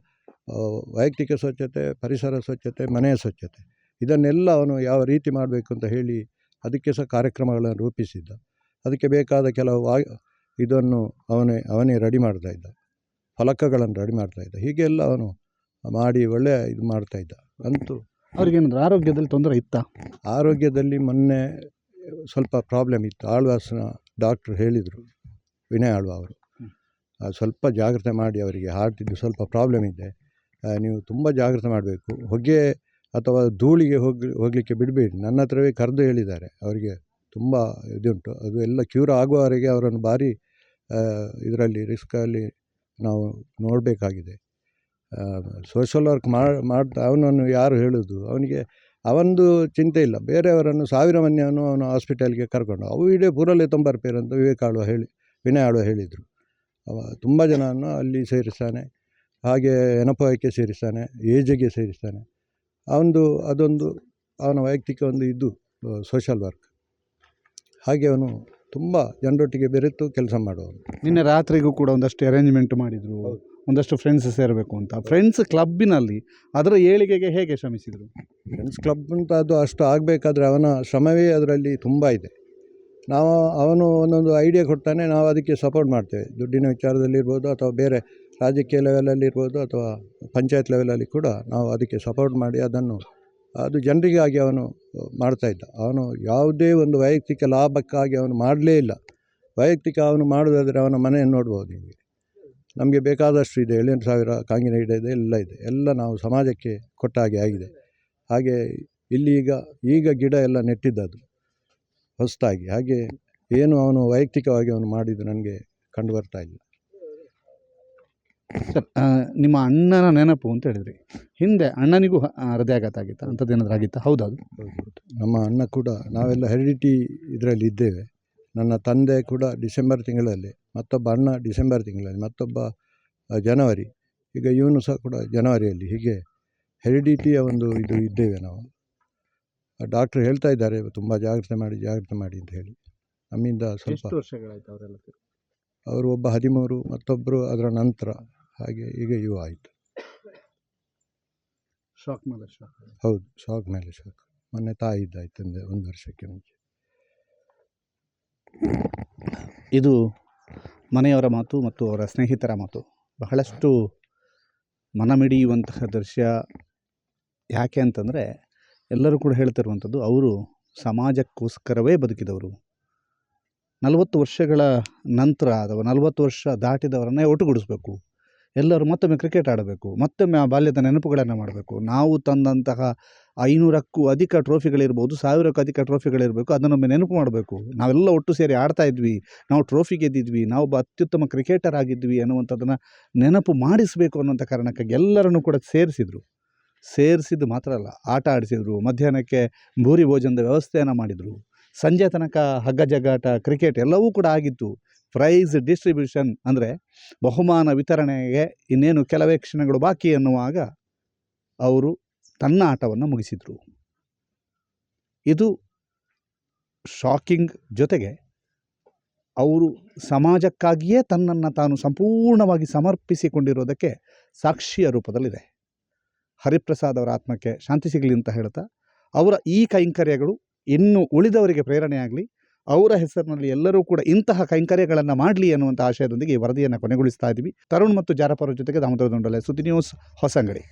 ವೈಯಕ್ತಿಕ ಸ್ವಚ್ಛತೆ ಪರಿಸರ ಸ್ವಚ್ಛತೆ ಮನೆಯ ಸ್ವಚ್ಛತೆ. ಇದನ್ನೆಲ್ಲ ಅವನು ಯಾವ ರೀತಿ ಮಾಡಬೇಕು ಅಂತ ಹೇಳಿ ಅದಕ್ಕೆ ಸಹ ಕಾರ್ಯಕ್ರಮಗಳನ್ನು ರೂಪಿಸಿದ್ದ. ಅದಕ್ಕೆ ಬೇಕಾದ ಕೆಲವು ವಾ ಇದನ್ನು ಅವನೇ ಅವನೇ ರೆಡಿ ಮಾಡ್ತಾ ಇದ್ದ. ಫಲಕಗಳನ್ನು ರೆಡಿ ಮಾಡ್ತಾ ಇದ್ದ. ಹೀಗೆ ಎಲ್ಲ ಅವನು ಮಾಡಿ ಒಳ್ಳೆಯ ಇದು ಮಾಡ್ತಾ ಇದ್ದ. ಅಂತೂ ಅವ್ರಿಗೇನಾದ್ರು ಆರೋಗ್ಯದಲ್ಲಿ ತೊಂದರೆ ಇತ್ತಾ? ಆರೋಗ್ಯದಲ್ಲಿ ಮೊನ್ನೆ ಸ್ವಲ್ಪ ಪ್ರಾಬ್ಲಮ್ ಇತ್ತು. ಆಳ್ವಾಸ್ನ ಡಾಕ್ಟ್ರು ಹೇಳಿದರು ವಿನಯ್ ಆಳ್ವ ಅವರು. ಸ್ವಲ್ಪ ಜಾಗ್ರತೆ ಮಾಡಿ ಅವರಿಗೆ ಹಾರ್ಟಿದ್ದು ಸ್ವಲ್ಪ ಪ್ರಾಬ್ಲಮ್ ಇದೆ. ನೀವು ತುಂಬ ಜಾಗ್ರತೆ ಮಾಡಬೇಕು. ಹೊಗೆ ಅಥವಾ ಧೂಳಿಗೆ ಹೋಗಿ, ಹೋಗಲಿಕ್ಕೆ ಬಿಡಬೇಡಿ. ನನ್ನ ಹತ್ರವೇ ಕರೆದು ಹೇಳಿದ್ದಾರೆ. ಅವರಿಗೆ ತುಂಬ ಇದುಂಟು. ಅದು ಎಲ್ಲ ಕ್ಯೂರ್ ಆಗುವವರೆಗೆ ಅವರನ್ನು ಭಾರಿ ಇದರಲ್ಲಿ ರಿಸ್ಕಲ್ಲಿ ನಾವು ನೋಡಬೇಕಾಗಿದೆ. ಸೋಷಲ್ ವರ್ಕ್ ಮಾಡ್ತಾ, ಅವನನ್ನು ಯಾರು ಹೇಳೋದು? ಅವನಿಗೆ ಅವನದು ಚಿಂತೆ ಇಲ್ಲ. ಬೇರೆಯವರನ್ನು ಸಾವಿರ ಮನೆಯವನು ಅವನು ಹಾಸ್ಪಿಟಲ್ಗೆ ಕರ್ಕೊಂಡು, ಅವು ಇಡೀ ಪೂರಲ್ಲೇ ತೊಂಬರ್ಪೇರು ಅಂತ ವಿವೇಕ ಆಳುವ ಹೇಳಿ ವಿನಯ ಆಳುವ ಹೇಳಿದರು. ಅವ ತುಂಬ ಜನರನ್ನು ಅಲ್ಲಿ ಸೇರಿಸ್ತಾನೆ. ಹಾಗೆ ಎನಪಾಯಕ್ಕೆ ಸೇರಿಸ್ತಾನೆ ಏಜಿಗೆ ಸೇರಿಸ್ತಾನೆ. ಅವನದು ಅದೊಂದು ಅವನ ವೈಯಕ್ತಿಕ ಒಂದು ಇದು ಸೋಷಲ್ ವರ್ಕ್ ಹಾಗೆ ಅವನು ತುಂಬ ಜನರೊಟ್ಟಿಗೆ ಬೆರೆತು ಕೆಲಸ ಮಾಡುವವನು. ನಿನ್ನೆ ರಾತ್ರಿಗೂ ಕೂಡ ಒಂದಷ್ಟು ಅರೇಂಜ್ಮೆಂಟ್ ಮಾಡಿದರು. ಒಂದಷ್ಟು ಫ್ರೆಂಡ್ಸ್ ಸೇರಬೇಕು ಅಂತ. ಫ್ರೆಂಡ್ಸ್ ಕ್ಲಬ್ಬಿನಲ್ಲಿ ಅದರ ಏಳಿಗೆಗೆ ಹೇಗೆ ಶ್ರಮಿಸಿದರು? ಫ್ರೆಂಡ್ಸ್ ಕ್ಲಬ್ ಅಂತ ಅದು ಅಷ್ಟು ಆಗಬೇಕಾದ್ರೆ ಅವನ ಶ್ರಮವೇ ಅದರಲ್ಲಿ ತುಂಬ ಇದೆ. ನಾವು, ಅವನು ಒಂದೊಂದು ಐಡಿಯಾ ಕೊಡ್ತಾನೆ, ನಾವು ಅದಕ್ಕೆ ಸಪೋರ್ಟ್ ಮಾಡ್ತೇವೆ. ದುಡ್ಡಿನ ವಿಚಾರದಲ್ಲಿರ್ಬೋದು ಅಥವಾ ಬೇರೆ ರಾಜಕೀಯ ಲೆವೆಲಲ್ಲಿರ್ಬೋದು ಅಥವಾ ಪಂಚಾಯತ್ ಲೆವೆಲಲ್ಲಿ ಕೂಡ ನಾವು ಅದಕ್ಕೆ ಸಪೋರ್ಟ್ ಮಾಡಿ ಅದನ್ನು, ಅದು ಜನರಿಗಾಗಿ ಅವನು ಮಾಡ್ತಾಯಿದ್ದ ಅವನು ಯಾವುದೇ ಒಂದು ವೈಯಕ್ತಿಕ ಲಾಭಕ್ಕಾಗಿ ಅವನು ಮಾಡಲೇ ಇಲ್ಲ. ವೈಯಕ್ತಿಕ ಅವನು ಮಾಡೋದಾದರೆ ಅವನ ಮನೆಯನ್ನು ನೋಡ್ಬೋದು ನಿಮಗೆ. ನಮಗೆ ಬೇಕಾದಷ್ಟು ಇದೆ, ಏಳೆಂಟು ಸಾವಿರ ಕಾಂಗಿನ ಗಿಡ ಇದೆ, ಎಲ್ಲ ಇದೆ. ಎಲ್ಲ ನಾವು ಸಮಾಜಕ್ಕೆ ಕೊಟ್ಟ ಹಾಗೆ ಆಗಿದೆ. ಹಾಗೆ ಇಲ್ಲಿ ಈಗ ಈಗ ಗಿಡ ಎಲ್ಲ ನೆಟ್ಟಿದ್ದದು ಹೊಸದಾಗಿ ಹಾಗೆ ಏನು ಅವನು ವೈಯಕ್ತಿಕವಾಗಿ ಅವನು ಮಾಡಿದ್ದು ನನಗೆ ಕಂಡು ಬರ್ತಾ ಇಲ್ಲ. ಸರ್ ನಿಮ್ಮ ಅಣ್ಣನ ನೆನಪು ಅಂತ ಹೇಳಿದ್ರಿ. ಹಿಂದೆ ಅಣ್ಣನಿಗೂ ಹೃದಯಾಘಾತ ಆಗಿತ್ತ? ಅಂಥದ್ದು ಏನಾದರೂ ಆಗಿತ್ತಾ? ಹೌದಾ ಅದು ನಮ್ಮ ಅಣ್ಣ ಕೂಡ ನಾವೆಲ್ಲ ಹೆರಿಡಿಟಿ ಇದರಲ್ಲಿ ಇದ್ದೇವೆ. ನನ್ನ ತಂದೆ ಕೂಡ ಡಿಸೆಂಬರ್ ತಿಂಗಳಲ್ಲಿ ಮತ್ತೊಬ್ಬ ಅಣ್ಣ ಡಿಸೆಂಬರ್ ತಿಂಗಳಲ್ಲಿ ಮತ್ತೊಬ್ಬ ಜನವರಿ. ಈಗ ಇವನು ಸಹ ಕೂಡ ಜನವರಿಯಲ್ಲಿ. ಹೀಗೆ ಹೆರಿಡಿಟಿಯ ಒಂದು ಇದು ಇದ್ದೇವೆ ನಾವು. ಡಾಕ್ಟ್ರು ಹೇಳ್ತಾ ಇದ್ದಾರೆ ತುಂಬ ಜಾಗ್ರತೆ ಮಾಡಿ ಜಾಗ್ರತೆ ಮಾಡಿ ಅಂತ ಹೇಳಿ. ನಮ್ಮಿಂದ ಸ್ವಲ್ಪ ಎಷ್ಟು ವರ್ಷಗಳಾಯ್ತು ಅವರೆಲ್ಲ ಅವರು ಒಬ್ಬ ಹದಿಮೂರು ಮತ್ತೊಬ್ಬರು ಅದರ ನಂತರ ಹಾಗೆ ಈಗ ಇವು ಆಯಿತು. ಶಾಕ್ ಮೇಲೆ ಶಾಕ್. ಹೌದು ಶಾಕ್ ಮೇಲೆ ಶಾಕ್. ಮೊನ್ನೆ ತಾಯಿ ಇದ್ದಾಯ್ತು ಅಂದರೆ ಒಂದು ವರ್ಷಕ್ಕೆ ಮುಂಚೆ. ಇದು ಮನೆಯವರ ಮಾತು ಮತ್ತು ಅವರ ಸ್ನೇಹಿತರ ಮಾತು. ಬಹಳಷ್ಟು ಮನಮಿಡಿಯುವಂತಹ ದೃಶ್ಯ ಯಾಕೆ ಅಂತಂದರೆ ಎಲ್ಲರೂ ಕೂಡ ಹೇಳ್ತಿರುವಂಥದ್ದು, ಅವರು ಸಮಾಜಕ್ಕೋಸ್ಕರವೇ ಬದುಕಿದವರು. ನಲವತ್ತು ವರ್ಷಗಳ ನಂತರ ಅಥವಾ ನಲವತ್ತು ವರ್ಷ ದಾಟಿದವರನ್ನೇ ಒಟ್ಟುಗೂಡಿಸ್ಬೇಕು. ಎಲ್ಲರೂ ಮತ್ತೊಮ್ಮೆ ಕ್ರಿಕೆಟ್ ಆಡಬೇಕು, ಮತ್ತೊಮ್ಮೆ ಆ ಬಾಲ್ಯದ ನೆನಪುಗಳನ್ನು ಮಾಡಬೇಕು. ನಾವು ತಂದಂತಹ ಐನೂರಕ್ಕೂ ಅಧಿಕ ಟ್ರೋಫಿಗಳಿರ್ಬೋದು ಸಾವಿರಕ್ಕೂ ಅಧಿಕ ಟ್ರೋಫಿಗಳಿರಬೇಕು ಅದನ್ನೊಮ್ಮೆ ನೆನಪು ಮಾಡಬೇಕು. ನಾವೆಲ್ಲ ಒಟ್ಟು ಸೇರಿ ಆಡ್ತಾ ಇದ್ವಿ, ನಾವು ಟ್ರೋಫಿ ಗೆದ್ದಿದ್ವಿ, ನಾವು ಅತ್ಯುತ್ತಮ ಕ್ರಿಕೆಟರ್ ಆಗಿದ್ವಿ ಅನ್ನುವಂಥದ್ದನ್ನು ನೆನಪು ಮಾಡಿಸಬೇಕು ಅನ್ನುವಂಥ ಕಾರಣಕ್ಕಾಗಿ ಎಲ್ಲರನ್ನು ಕೂಡ ಸೇರಿಸಿದರು. ಸೇರಿಸಿದ್ದು ಮಾತ್ರ ಅಲ್ಲ, ಆಟ ಆಡಿಸಿದರು, ಮಧ್ಯಾಹ್ನಕ್ಕೆ ಭೂರಿ ಭೋಜನದ ವ್ಯವಸ್ಥೆಯನ್ನು ಮಾಡಿದರು. ಸಂಜೆ ತನಕ ಹಗ್ಗ ಜಗ್ಗಾಟ ಕ್ರಿಕೆಟ್ ಎಲ್ಲವೂ ಕೂಡ ಆಗಿತ್ತು. ಪ್ರೈಸ್ ಡಿಸ್ಟ್ರಿಬ್ಯೂಷನ್ ಅಂದರೆ ಬಹುಮಾನ ವಿತರಣೆಗೆ ಇನ್ನೇನು ಕೆಲವೇ ಕ್ಷಣಗಳು ಬಾಕಿ ಎನ್ನುವಾಗ ಅವರು ತನ್ನ ಆಟವನ್ನು ಮುಗಿಸಿದರು. ಇದು ಶಾಕಿಂಗ್ ಜೊತೆಗೆ ಅವರು ಸಮಾಜಕ್ಕಾಗಿಯೇ ತನ್ನನ್ನು ತಾನು ಸಂಪೂರ್ಣವಾಗಿ ಸಮರ್ಪಿಸಿಕೊಂಡಿರೋದಕ್ಕೆ ಸಾಕ್ಷಿಯ ರೂಪದಲ್ಲಿದೆ. ಹರಿಪ್ರಸಾದ್ ಅವರ ಆತ್ಮಕ್ಕೆ ಶಾಂತಿ ಸಿಗಲಿ ಅಂತ ಹೇಳ್ತಾ, ಅವರ ಈ ಕೈಂಕರ್ಯಗಳು ಇನ್ನು ಉಳಿದವರಿಗೆ ಪ್ರೇರಣೆಯಾಗಲಿ ಅವರ ಹೆಸರಿನಲ್ಲಿ ಎಲ್ಲರೂ ಕೂಡ ಇಂತಹ ಕೈಂಕರ್ಯಗಳನ್ನು ಮಾಡಲಿ ಅನ್ನುವಂಥ ಆಶಯದೊಂದಿಗೆ ಈ ವರದಿಯನ್ನು ಕೊನೆಗೊಳಿಸ್ತಾ ಇದ್ದೀವಿ ತರುಣ್ ಮತ್ತು ಜಾರಪರ ಜೊತೆಗೆ ದಾಮೋದರ ದುಂಡಲೆ ಸುದ್ದಿ ನ್ಯೂಸ್ ಹೊಸಂಗಡಿ.